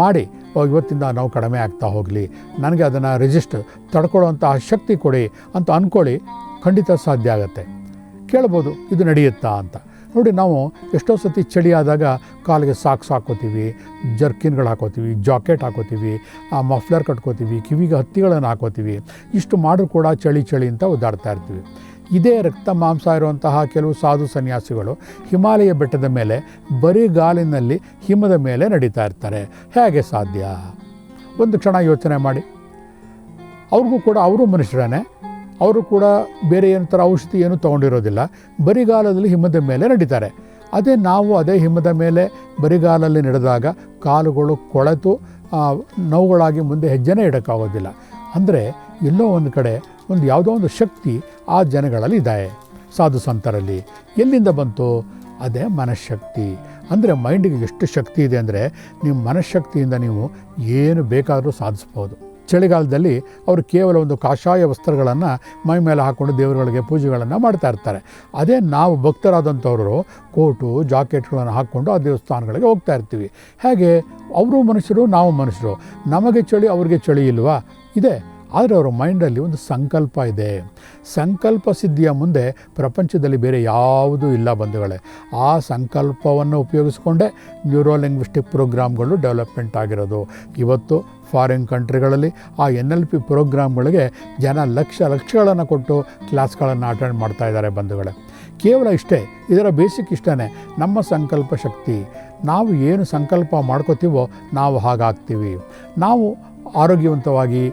ಮಾಡಿ ಇವತ್ತಿಂದ ನೋವು ಕಡಿಮೆ ಆಗ್ತಾ ಹೋಗಲಿ. ನನಗೆ ಅದನ್ನು ರಿಜಿಸ್ಟರ್ ತಡ್ಕೊಳ್ಳುವಂತಹ ಶಕ್ತಿ ಕೊಡಿ ಅಂತ ಅಂದ್ಕೊಳ್ಳಿ ಖಂಡಿತ ಸಾಧ್ಯ ಆಗುತ್ತೆ. ಕೇಳ್ಬೋದು, ಇದು ನಡೆಯುತ್ತಾ ಅಂತ. ನೋಡಿ ನಾವು ಎಷ್ಟೋ ಸತಿ ಚಳಿ ಆದಾಗ ಕಾಲಿಗೆ ಸಾಕ್ಸ್ ಹಾಕೋತೀವಿ ಜರ್ಕಿನ್ಗಳು ಹಾಕೋತೀವಿ ಜಾಕೆಟ್ ಹಾಕೋತೀವಿ ಆ ಮಫ್ಲರ್ ಕಟ್ಕೋತೀವಿ, ಕಿವಿಗೆ ಹತ್ತಿಗಳನ್ನು ಹಾಕೋತೀವಿ ಇಷ್ಟು ಮಾಡಿದ್ರು ಕೂಡ ಚಳಿ ಚಳಿ ಅಂತ ಒದ್ದಾಡ್ತಾ ಇರ್ತೀವಿ. ಇದೇ ರಕ್ತ ಮಾಂಸ ಇರುವಂತಹ ಕೆಲವು ಸಾಧು ಸನ್ಯಾಸಿಗಳು ಹಿಮಾಲಯ ಬೆಟ್ಟದ ಮೇಲೆ ಬರಿಗಾಲಿನಲ್ಲಿ ಹಿಮದ ಮೇಲೆ ನಡೀತಾ ಇರ್ತಾರೆ. ಹೇಗೆ ಸಾಧ್ಯ? ಒಂದು ಕ್ಷಣ ಯೋಚನೆ ಮಾಡಿ. ಅವ್ರಿಗೂ ಕೂಡ, ಅವರು ಮನುಷ್ಯರೇ ಅವರು ಕೂಡ ಬೇರೆ ಏನು ಥರ ಔಷಧಿ ಏನು ತೊಗೊಂಡಿರೋದಿಲ್ಲ. ಬರಿಗಾಲದಲ್ಲಿ ಹಿಮದ ಮೇಲೆ ನಡೀತಾರೆ. ಅದೇ ನಾವು ಅದೇ ಹಿಮದ ಮೇಲೆ ಬರಿಗಾಲಲ್ಲಿ ನಡೆದಾಗ ಕಾಲುಗಳು ಕೊಳೆತು ನೋವುಗಳಾಗಿ ಮುಂದೆ ಹೆಜ್ಜೆನೇ ಇಡೋಕ್ಕಾಗೋದಿಲ್ಲ. ಅಂದರೆ ಎಲ್ಲೋ ಒಂದು ಕಡೆ ಒಂದು ಯಾವುದೋ ಒಂದು ಶಕ್ತಿ ಆ ಜನಗಳಲ್ಲಿ ಇದೆ ಸಾಧು ಸಂತರಲ್ಲಿ ಎಲ್ಲಿಂದ ಬಂತು? ಅದೇ ಮನಃಶಕ್ತಿ. ಅಂದರೆ ಮೈಂಡಿಗೆ ಎಷ್ಟು ಶಕ್ತಿ ಇದೆ ಅಂದರೆ ನಿಮ್ಮ ಮನಃಶಕ್ತಿಯಿಂದ ನೀವು ಏನು ಬೇಕಾದರೂ ಸಾಧಿಸ್ಬೋದು. ಚಳಿಗಾಲದಲ್ಲಿ ಅವರು ಕೇವಲ ಒಂದು ಕಾಷಾಯ ವಸ್ತ್ರಗಳನ್ನು ಮೈ ಮೇಲೆ ಹಾಕ್ಕೊಂಡು ದೇವರುಗಳಿಗೆ ಪೂಜೆಗಳನ್ನು ಮಾಡ್ತಾ ಇರ್ತಾರೆ. ಅದೇ ನಾವು ಭಕ್ತರಾದಂಥವರು ಕೋಟು, ಜಾಕೆಟ್ಗಳನ್ನು ಹಾಕ್ಕೊಂಡು ಆ ದೇವಸ್ಥಾನಗಳಿಗೆ ಹೋಗ್ತಾ ಇರ್ತೀವಿ. ಹೇಗೆ? ಅವರು ಮನುಷ್ಯರು, ನಾವು ಮನುಷ್ಯರು. ನಮಗೆ ಚಳಿ, ಅವರಿಗೆ ಚಳಿ ಇಲ್ವಾ? ಇದೆ. ಆದರೆ ಅವರ ಮೈಂಡಲ್ಲಿ ಒಂದು ಸಂಕಲ್ಪ ಇದೆ. ಸಂಕಲ್ಪ ಸಿದ್ಧಿಯ ಮುಂದೆ ಪ್ರಪಂಚದಲ್ಲಿ ಬೇರೆ ಯಾವುದೂ ಇಲ್ಲ ಬಂಧುಗಳೇ. ಆ ಸಂಕಲ್ಪವನ್ನು ಉಪಯೋಗಿಸ್ಕೊಂಡೇ ನ್ಯೂರೋಲಿಂಗ್ವಿಸ್ಟಿಕ್ ಪ್ರೋಗ್ರಾಮ್ಗಳು ಡೆವಲಪ್ಮೆಂಟ್ ಆಗಿರೋದು. ಇವತ್ತು ಫಾರಿನ್ ಕಂಟ್ರಿಗಳಲ್ಲಿ ಆ ಎನ್ ಎಲ್ ಪಿ ಪ್ರೋಗ್ರಾಮ್ಗಳಿಗೆ ಜನ ಲಕ್ಷ ಲಕ್ಷಗಳನ್ನು ಕೊಟ್ಟು ಕ್ಲಾಸ್ಗಳನ್ನು ಅಟೆಂಡ್ ಮಾಡ್ತಾ ಇದ್ದಾರೆ ಬಂಧುಗಳೇ. ಕೇವಲ ಇಷ್ಟೇ, ಇದರ ಬೇಸಿಕ್ ಇಷ್ಟೇ ನಮ್ಮ ಸಂಕಲ್ಪ ಶಕ್ತಿ. ನಾವು ಏನು ಸಂಕಲ್ಪ ಮಾಡ್ಕೋತೀವೋ ನಾವು ಹಾಗಾಗ್ತೀವಿ. ನಾವು ಆರೋಗ್ಯವಂತವಾಗಿ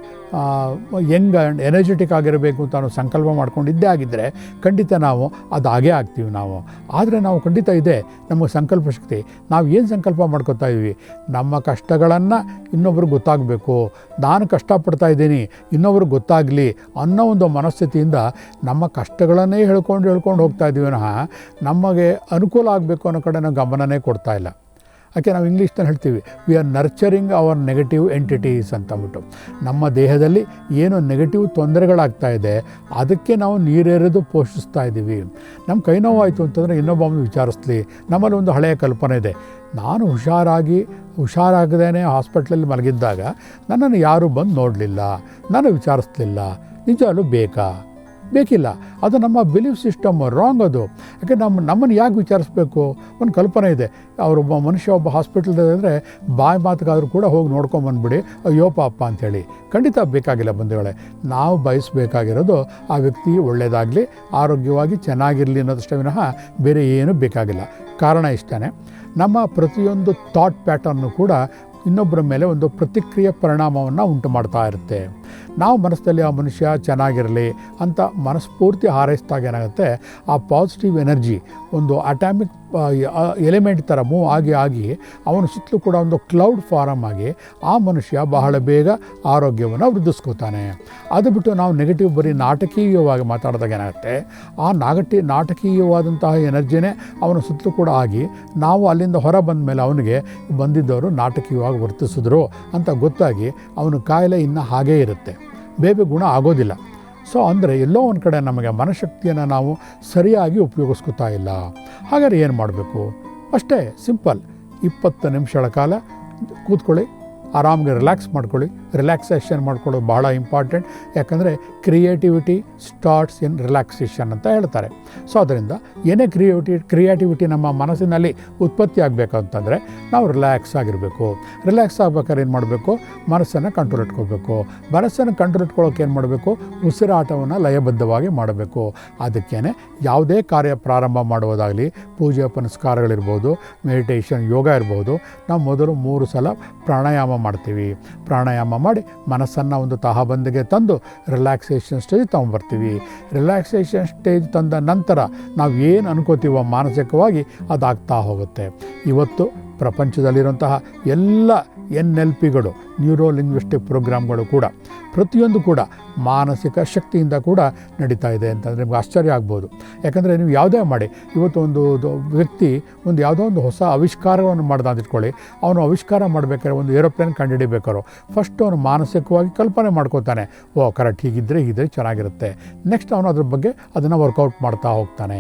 ಯಂಗ್ ಆ್ಯಂಡ್ ಎನರ್ಜೆಟಿಕ್ ಆಗಿರಬೇಕು ಅಂತ ನಾವು ಸಂಕಲ್ಪ ಮಾಡ್ಕೊಂಡಿದ್ದೇ ಆಗಿದ್ದರೆ ಖಂಡಿತ ನಾವು ಅದಾಗೇ ಆಗ್ತೀವಿ ನಾವು. ಆದರೆ ನಾವು ಖಂಡಿತ ಇದೆ, ನಮಗೆ ಸಂಕಲ್ಪ ಶಕ್ತಿ. ನಾವು ಏನು ಸಂಕಲ್ಪ ಮಾಡ್ಕೊತಾ ಇದ್ದೀವಿ? ನಮ್ಮ ಕಷ್ಟಗಳನ್ನು ಇನ್ನೊಬ್ರಿಗೆ ಗೊತ್ತಾಗಬೇಕು. ನಾನು ಕಷ್ಟಪಡ್ತಾ ಇದ್ದೀನಿ ಇನ್ನೊಬ್ರಿಗೆ ಗೊತ್ತಾಗಲಿ ಅನ್ನೋ ಒಂದು ಮನಸ್ಥಿತಿಯಿಂದ ನಮ್ಮ ಕಷ್ಟಗಳನ್ನೇ ಹೇಳ್ಕೊಂಡು ಹೇಳ್ಕೊಂಡು ಹೋಗ್ತಾ ಇದ್ದೀವಿ. ನಮಗೆ ಅನುಕೂಲ ಆಗಬೇಕು ಅನ್ನೋ ಕಡೆ ನಾವು ಗಮನನೇ ಕೊಡ್ತಾ ಇಲ್ಲ. ಯಾಕೆ ನಾವು ಇಂಗ್ಲೀಷ್ನಲ್ಲಿ ಹೇಳ್ತೀವಿ we are nurturing our negative entities ಅಂತ ಅಂದ್ಬಿಟ್ಟು. ನಮ್ಮ ದೇಹದಲ್ಲಿ ಏನು ನೆಗೆಟಿವ್ ತೊಂದರೆಗಳಾಗ್ತಾ ಇದೆ, ಅದಕ್ಕೆ ನಾವು ನೀರೆರೆದು ಪೋಷಿಸ್ತಾ ಇದ್ದೀವಿ. ನಮ್ಮ ಕೈ ನೋವಾಯಿತು ಅಂತಂದರೆ ಇನ್ನೊಬ್ಬ ವಿಚಾರಿಸ್ಲಿ, ನಮ್ಮಲ್ಲಿ ಒಂದು ಹಳೆಯ ಕಲ್ಪನೆ ಇದೆ. ನಾನು ಹುಷಾರಾಗಿ ಹುಷಾರಾಗದೇ ಹಾಸ್ಪಿಟ್ಲಲ್ಲಿ ಮಲಗಿದ್ದಾಗ ನನ್ನನ್ನು ಯಾರೂ ಬಂದು ನೋಡಲಿಲ್ಲ, ನಾನು ವಿಚಾರಿಸ್ಲಿಲ್ಲ ನಿಜವೂ ಬೇಕಾ? ಬೇಕಿಲ್ಲ. ಅದು ನಮ್ಮ ಬಿಲೀಫ್ ಸಿಸ್ಟಮ್ ರಾಂಗ್ ಅದು. ಯಾಕೆ ನಮ್ಮ ನಮ್ಮನ್ನು ಯಾಕೆ ವಿಚಾರಿಸ್ಬೇಕು? ಒಂದು ಕಲ್ಪನೆ ಇದೆ. ಅವರೊಬ್ಬ ಮನುಷ್ಯ ಒಬ್ಬ ಹಾಸ್ಪಿಟಲ್ದಾದ್ರೆ ಬಾಯಿ ಮಾತುಗಾದರೂ ಕೂಡ ಹೋಗಿ ನೋಡ್ಕೊಂಬಂದ್ಬಿಡಿ ಅಯ್ಯೋ ಪಾಪ ಅಂಥೇಳಿ ಖಂಡಿತ ಬೇಕಾಗಿಲ್ಲ ಬಂಧುಗಳೇ. ನಾವು ಬಯಸಬೇಕಾಗಿರೋದು ಆ ವ್ಯಕ್ತಿ ಒಳ್ಳೆಯದಾಗಲಿ ಆರೋಗ್ಯವಾಗಿ ಚೆನ್ನಾಗಿರಲಿ ಅನ್ನೋದಷ್ಟೇ ವಿನಃ ಬೇರೆ ಏನೂ ಬೇಕಾಗಿಲ್ಲ. ಕಾರಣ ಇಷ್ಟೇ ನಮ್ಮ ಪ್ರತಿಯೊಂದು ಥಾಟ್ ಪ್ಯಾಟರ್ನು ಕೂಡ ಇನ್ನೊಬ್ಬರ ಮೇಲೆ ಒಂದು ಪ್ರತಿಕ್ರಿಯೆ ಪರಿಣಾಮವನ್ನು ಉಂಟು ಮಾಡ್ತಾ ಇರುತ್ತೆ. ನಾವು ಮನಸ್ಸಲ್ಲಿ ಆ ಮನುಷ್ಯ ಚೆನ್ನಾಗಿರಲಿ ಅಂತ ಮನಸ್ಫೂರ್ತಿ ಹಾರೈಸಿದಾಗ ಏನಾಗುತ್ತೆ? ಆ ಪಾಸಿಟಿವ್ ಎನರ್ಜಿ ಒಂದು ಅಟಾಮಿಕ್ ಎಲಿಮೆಂಟ್ ಥರ ಮೂವ್ ಆಗಿ ಆಗಿ ಅವನ ಸುತ್ತಲೂ ಕೂಡ ಒಂದು ಕ್ಲೌಡ್ ಫಾರಮ್ ಆಗಿ ಆ ಮನುಷ್ಯ ಬಹಳ ಬೇಗ ಆರೋಗ್ಯವನ್ನು ವೃದ್ಧಿಸ್ಕೋತಾನೆ. ಅದು ಬಿಟ್ಟು ನಾವು ನೆಗೆಟಿವ್ ಬರೀ ನಾಟಕೀಯವಾಗಿ ಮಾತಾಡಿದಾಗ ಏನಾಗುತ್ತೆ? ಆ ನಾಗಟಿ ನಾಟಕೀಯವಾದಂತಹ ಎನರ್ಜಿನೇ ಅವನ ಸುತ್ತಲೂ ಕೂಡ ಆಗಿ ನಾವು ಅಲ್ಲಿಂದ ಹೊರ ಬಂದ ಮೇಲೆ ಅವನಿಗೆ ಬಂದಿದ್ದವರು ನಾಟಕೀಯವಾಗಿ ವರ್ತಿಸಿದ್ರು ಅಂತ ಗೊತ್ತಾಗಿ ಅವನ ಕಾಯಿಲೆ ಇನ್ನೂ ಹಾಗೇ ಇರುತ್ತೆ. ಬೇಬೆ ಗುಣ ಆಗೋದಿಲ್ಲ. ಸೊ ಅಂದರೆ ಎಲ್ಲೋ ಒಂದು ಕಡೆ ನಮಗೆ ಮನಶಕ್ತಿಯನ್ನು ನಾವು ಸರಿಯಾಗಿ ಉಪಯೋಗಿಸ್ಕೊತಾ ಇಲ್ಲ. ಹಾಗಾದ್ರೆ ಏನು ಮಾಡಬೇಕು? ಅಷ್ಟೇ, ಸಿಂಪಲ್. ಇಪ್ಪತ್ತು ನಿಮಿಷಗಳ ಕಾಲ ಕೂತ್ಕೊಳ್ಳಿ, ಆರಾಮಾಗಿ ರಿಲ್ಯಾಕ್ಸ್ ಮಾಡ್ಕೊಳ್ಳಿ. ರಿಲ್ಯಾಕ್ಸೇಷನ್ ಮಾಡ್ಕೊಳ್ಳೋದು ಭಾಳ ಇಂಪಾರ್ಟೆಂಟ್ ಯಾಕಂದರೆ ಕ್ರಿಯೇಟಿವಿಟಿ ಸ್ಟಾರ್ಟ್ಸ್ ಇನ್ ರಿಲ್ಯಾಕ್ಸೇಷನ್ ಅಂತ ಹೇಳ್ತಾರೆ. ಸೊ ಅದರಿಂದ ಏನೇ ಕ್ರಿಯೇಟಿ ಕ್ರಿಯೇಟಿವಿಟಿ ನಮ್ಮ ಮನಸ್ಸಿನಲ್ಲಿ ಉತ್ಪತ್ತಿ ಆಗಬೇಕು ಅಂತಂದರೆ ನಾವು ರಿಲ್ಯಾಕ್ಸ್ ಆಗಿರಬೇಕು. ರಿಲ್ಯಾಕ್ಸ್ ಆಗ್ಬೇಕಾದ್ರೆ ಏನು ಮಾಡಬೇಕು? ಮನಸ್ಸನ್ನು ಕಂಟ್ರೋಲ್ ಇಟ್ಕೋಬೇಕು. ಮನಸ್ಸನ್ನು ಕಂಟ್ರೋಲ್ ಇಟ್ಕೊಳ್ಳೋಕೆ ಏನು ಮಾಡಬೇಕು? ಉಸಿರಾಟವನ್ನು ಲಯಬದ್ಧವಾಗಿ ಮಾಡಬೇಕು. ಅದಕ್ಕೇ ಯಾವುದೇ ಕಾರ್ಯ ಪ್ರಾರಂಭ ಮಾಡುವುದಾಗಲಿ, ಪೂಜೆ, ಪುನಸ್ಕಾರಗಳಿರ್ಬೋದು ಮೆಡಿಟೇಷನ್ ಯೋಗ ಇರ್ಬೋದು, ನಾವು ಮೊದಲು ಮೂರು ಸಲ ಪ್ರಾಣಾಯಾಮ ಮಾಡ್ತೀವಿ. ಪ್ರಾಣಾಯಾಮ ಮಾಡಿ ಮನಸ್ಸನ್ನು ಒಂದು ತಹಬಂದಿಗೆ ತಂದು ರಿಲ್ಯಾಕ್ಸೇಷನ್ ಸ್ಟೇಜ್ ತೊಗೊಂಬರ್ತೀವಿ. ರಿಲ್ಯಾಕ್ಸೇಷನ್ ಸ್ಟೇಜ್ ತಂದ ನಂತರ ನಾವು ಏನು ಅನ್ಕೋತೀವೋ ಮಾನಸಿಕವಾಗಿ ಅದಾಗ್ತಾ ಹೋಗುತ್ತೆ. ಇವತ್ತು ಪ್ರಪಂಚದಲ್ಲಿರುವಂತಹ ಎಲ್ಲ ಎನ್ ಎಲ್ ಪಿಗಳು ನ್ಯೂರೋ ಲಿಂಗ್ವಿಸ್ಟಿಕ್ ಪ್ರೋಗ್ರಾಮ್ಗಳು ಕೂಡ, ಪ್ರತಿಯೊಂದು ಕೂಡ ಮಾನಸಿಕ ಶಕ್ತಿಯಿಂದ ಕೂಡ ನಡೀತಾ ಇದೆ ಅಂತಂದರೆ ನಿಮ್ಗೆ ಆಶ್ಚರ್ಯ ಆಗ್ಬೋದು. ಯಾಕಂದರೆ ನೀವು ಯಾವುದೇ ಮಾಡಿ, ಇವತ್ತು ಒಂದು ವ್ಯಕ್ತಿ ಒಂದು ಯಾವುದೋ ಒಂದು ಹೊಸ ಆವಿಷ್ಕಾರವನ್ನು ಮಾಡ್ದ ಅಂತ ಇಟ್ಕೊಳ್ಳಿ ಅವನು ಆವಿಷ್ಕಾರ ಮಾಡಬೇಕಾದ್ರೆ ಒಂದು ಏರೋಪ್ಲೇನ್ ಕಂಡುಹಿಡಿಬೇಕಾರೋ, ಫಸ್ಟ್ ಅವನು ಮಾನಸಿಕವಾಗಿ ಕಲ್ಪನೆ ಮಾಡ್ಕೋತಾನೆ, ಓ ಕರೆಕ್ಟ್ ಹೀಗಿದ್ದರೆ ಹೀಗಿದ್ರೆ ಚೆನ್ನಾಗಿರುತ್ತೆ, ನೆಕ್ಸ್ಟ್ ಅವನು ಅದ್ರ ಬಗ್ಗೆ ಅದನ್ನು ವರ್ಕೌಟ್ ಮಾಡ್ತಾ ಹೋಗ್ತಾನೆ.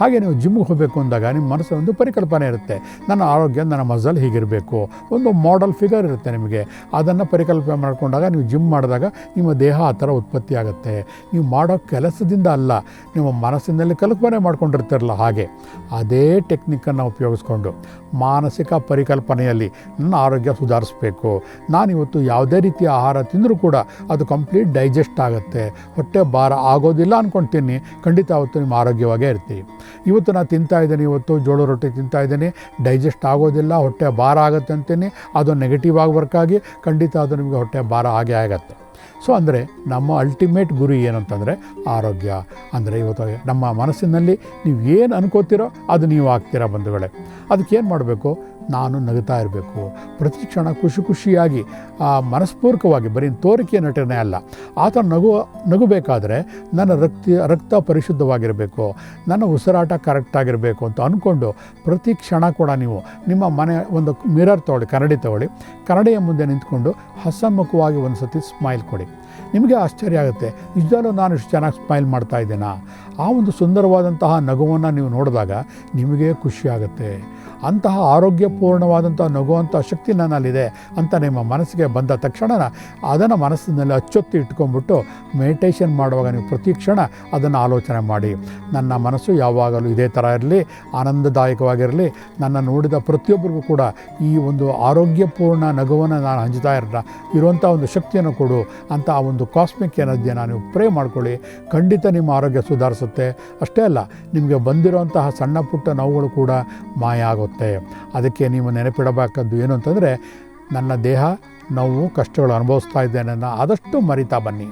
ಹಾಗೆ ನೀವು ಜಿಮ್ಗೆ ಹೋಗಬೇಕು ಅಂದಾಗ ನಿಮ್ಮ ಮನಸ್ಸು ಒಂದು ಪರಿಕಲ್ಪನೆ ಇರುತ್ತೆ, ನನ್ನ ಆರೋಗ್ಯ, ನನ್ನ ಮಜಲ್ ಹೀಗಿರಬೇಕು, ಒಂದು ಮಾಡೆಲ್ ಫಿಗರ್ ಇರುತ್ತೆ ನಿಮಗೆ ಅದನ್ನು ಪರಿಕಲ್ಪನೆ ಮಾಡಿಕೊಂಡಾಗ ನೀವು ಜಿಮ್ ಮಾಡಿದಾಗ ನಿಮ್ಮ ದೇಹ ಆ ಥರ ಉತ್ಪತ್ತಿ ಆಗುತ್ತೆ. ನೀವು ಮಾಡೋ ಕೆಲಸದಿಂದ ಅಲ್ಲ, ನಿಮ್ಮ ಮನಸ್ಸಿನಲ್ಲಿ ಕಲ್ಪನೆ ಮಾಡ್ಕೊಂಡಿರ್ತಿರಲ್ಲ ಹಾಗೆ. ಅದೇ ಟೆಕ್ನಿಕ್ಕನ್ನು ಉಪಯೋಗಿಸ್ಕೊಂಡು ಮಾನಸಿಕ ಪರಿಕಲ್ಪನೆಯಲ್ಲಿ ನನ್ನ ಆರೋಗ್ಯ ಸುಧಾರಿಸ್ಬೇಕು. ನಾನಿವತ್ತು ಯಾವುದೇ ರೀತಿಯ ಆಹಾರ ತಿಂದರೂ ಕೂಡ ಅದು ಕಂಪ್ಲೀಟ್ ಡೈಜೆಸ್ಟ್ ಆಗುತ್ತೆ. ಹೊಟ್ಟೆ ಭಾರ ಆಗೋದಿಲ್ಲ ಅಂದ್ಕೊಳ್ತೀನಿ ಖಂಡಿತ ಅವತ್ತು ನಿಮ್ಮ ಆರೋಗ್ಯವಾಗೇ ಇರ್ತೀವಿ ಇವತ್ತು ನಾನು ತಿಂತಾ ಇದ್ದೀನಿ, ಇವತ್ತು ಜೋಳ ರೊಟ್ಟಿ ತಿಂತಾ ಇದ್ದೀನಿ. ಡೈಜೆಸ್ಟ್ ಆಗೋದಿಲ್ಲ, ಹೊಟ್ಟೆ ಭಾರ ಆಗುತ್ತೆ ಅಂತೀನಿ. ಅದು ನೆಗೆಟಿವ್ ಆಗಿ ವರ್ಕ್ ಆಗಿ ಖಂಡಿತ ಅದು ನಿಮಗೆ ಹೊಟ್ಟೆ ಭಾರ ಆಗೇ ಆಗತ್ತೆ. ಸೊ ಅಂದರೆ ನಮ್ಮ ಅಲ್ಟಿಮೇಟ್ ಗುರಿ ಏನು ಅಂತಂದರೆ ಆರೋಗ್ಯ. ಅಂದರೆ ಇವತ್ತು ನಮ್ಮ ಮನಸ್ಸಿನಲ್ಲಿ ನೀವು ಏನು ಅನ್ಕೋತೀರೋ ಅದು ನೀವು ಆಗ್ತೀರಾ ಬಂಧುಗಳೇ. ಅದಕ್ಕೇನು ಮಾಡಬೇಕು? ನಾನು ನಗುತ್ತಾ ಇರಬೇಕು. ಪ್ರತಿ ಕ್ಷಣ ಖುಷಿ ಖುಷಿಯಾಗಿ ಮನಸ್ಪೂರ್ವಕವಾಗಿ ಬರೀ ತೋರಿಕೆಯ ನಟನೆ ಅಲ್ಲ, ಆತ ನಗು, ನಗಬೇಕಾದ್ರೆ ನನ್ನ ರಕ್ತ ರಕ್ತ ಪರಿಶುದ್ಧವಾಗಿರಬೇಕು, ನನ್ನ ಉಸಿರಾಟ ಕರೆಕ್ಟಾಗಿರಬೇಕು ಅಂತ ಅಂದ್ಕೊಂಡು ಪ್ರತಿ ಕ್ಷಣ ಕೂಡ ನೀವು ನಿಮ್ಮ ಮನೆ ಒಂದು ಮಿರರ್ ತಗೊಳ್ಳಿ, ಕನ್ನಡಿ ತಗೊಳ್ಳಿ. ಕನ್ನಡಿಯ ಮುಂದೆ ನಿಂತ್ಕೊಂಡು ಹಸನ್ಮುಖವಾಗಿ ಒಂದು ಸತಿ ಸ್ಮೈಲ್ ಕೊಡಿ ನಿಮಗೆ ಆಶ್ಚರ್ಯ ಆಗುತ್ತೆ ನಿಜದಲ್ಲೂ ನಾನು ಇಷ್ಟು ಚೆನ್ನಾಗಿ ಸ್ಮೈಲ್ ಮಾಡ್ತಾ ಇದ್ದೇನಾ? ಆ ಒಂದು ಸುಂದರವಾದಂತಹ ನಗುವನ್ನು ನೀವು ನೋಡಿದಾಗ ನಿಮಗೆ ಖುಷಿ ಆಗುತ್ತೆ. ಅಂತಹ ಆರೋಗ್ಯಪೂರ್ಣವಾದಂಥ ನಗುವಂಥ ಶಕ್ತಿ ನನ್ನಲ್ಲಿದೆ ಅಂತ ನಿಮ್ಮ ಮನಸ್ಸಿಗೆ ಬಂದ ತಕ್ಷಣ ಅದನ್ನು ಮನಸ್ಸಿನಲ್ಲಿ ಅಚ್ಚೊತ್ತಿ ಇಟ್ಕೊಂಡ್ಬಿಟ್ಟು ಮೆಡಿಟೇಷನ್ ಮಾಡುವಾಗ ನೀವು ಪ್ರತಿ ಕ್ಷಣ ಅದನ್ನು ಆಲೋಚನೆ ಮಾಡಿ. ನನ್ನ ಮನಸ್ಸು ಯಾವಾಗಲೂ ಇದೇ ಥರ ಇರಲಿ, ಆನಂದದಾಯಕವಾಗಿರಲಿ. ನನ್ನ ನೋಡಿದ ಪ್ರತಿಯೊಬ್ಬರಿಗೂ ಕೂಡ ಈ ಒಂದು ಆರೋಗ್ಯಪೂರ್ಣ ನಗುವನ್ನು ನಾನು ಹಂಚ್ತಾ ಇರ ಇರುವಂಥ ಒಂದು ಶಕ್ತಿಯನ್ನು ಕೊಡು ಅಂತ ಆ ಒಂದು ಕಾಸ್ಮಿಕ್ ಎನರ್ಜಿಯನ್ನು ನೀವು ಪ್ರೇ ಮಾಡ್ಕೊಳ್ಳಿ. ಖಂಡಿತ ನಿಮ್ಮ ಆರೋಗ್ಯ ಸುಧಾರಿಸುತ್ತೆ. ಅಷ್ಟೇ ಅಲ್ಲ, ನಿಮಗೆ ಬಂದಿರುವಂತಹ ಸಣ್ಣ ಪುಟ್ಟ ನೋವುಗಳು ಕೂಡ ಮಾಯ ಆಗುತ್ತೆ. ಅದಕ್ಕೆ ನೀವು ನೆನಪಿಡಬೇಕಾದ್ದು ಏನು ಅಂತಂದರೆ, ನನ್ನ ದೇಹ ನೋವು, ಕಷ್ಟಗಳು ಅನುಭವಿಸ್ತಾ ಇದ್ದೇನೆ ಆದಷ್ಟು ಮರಿತಾ ಬನ್ನಿ.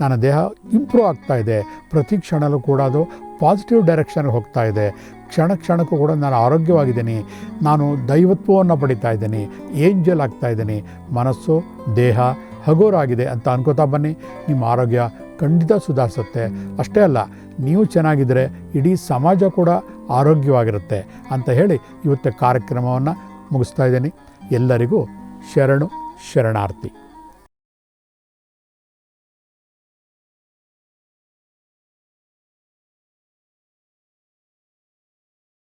ನನ್ನ ದೇಹ ಇಂಪ್ರೂವ್ ಆಗ್ತಾ ಇದೆ. ಪ್ರತಿ ಕ್ಷಣಲ್ಲೂ ಕೂಡ ಅದು ಪಾಸಿಟಿವ್ ಡೈರೆಕ್ಷನ್ಗೆ ಹೋಗ್ತಾ ಇದೆ. ಕ್ಷಣ ಕ್ಷಣಕ್ಕೂ ಕೂಡ ನಾನು ಆರೋಗ್ಯವಾಗಿದ್ದೀನಿ. ನಾನು ದೈವತ್ವವನ್ನು ಪಡಿತಾ ಇದ್ದೀನಿ. ಏಂಜಲ್ ಆಗ್ತಾ ಇದ್ದೀನಿ. ಮನಸ್ಸು, ದೇಹ ಹಗುರಾಗಿದೆ ಅಂತ ಅನ್ಕೋತಾ ಬನ್ನಿ. ನಿಮ್ಮ ಆರೋಗ್ಯ ಖಂಡಿತ ಸುಧಾರಿಸುತ್ತೆ. ಅಷ್ಟೇ ಅಲ್ಲ, ನೀವು ಚೆನ್ನಾಗಿದ್ದರೆ ಇಡೀ ಸಮಾಜ ಕೂಡ ಆರೋಗ್ಯವಾಗಿರುತ್ತೆ ಅಂತ ಹೇಳಿ ಇವತ್ತು ಕಾರ್ಯಕ್ರಮವನ್ನು ಮುಗಿಸ್ತಾ ಇದ್ದೀನಿ. ಎಲ್ಲರಿಗೂ ಶರಣು, ಶರಣಾರ್ಥಿ.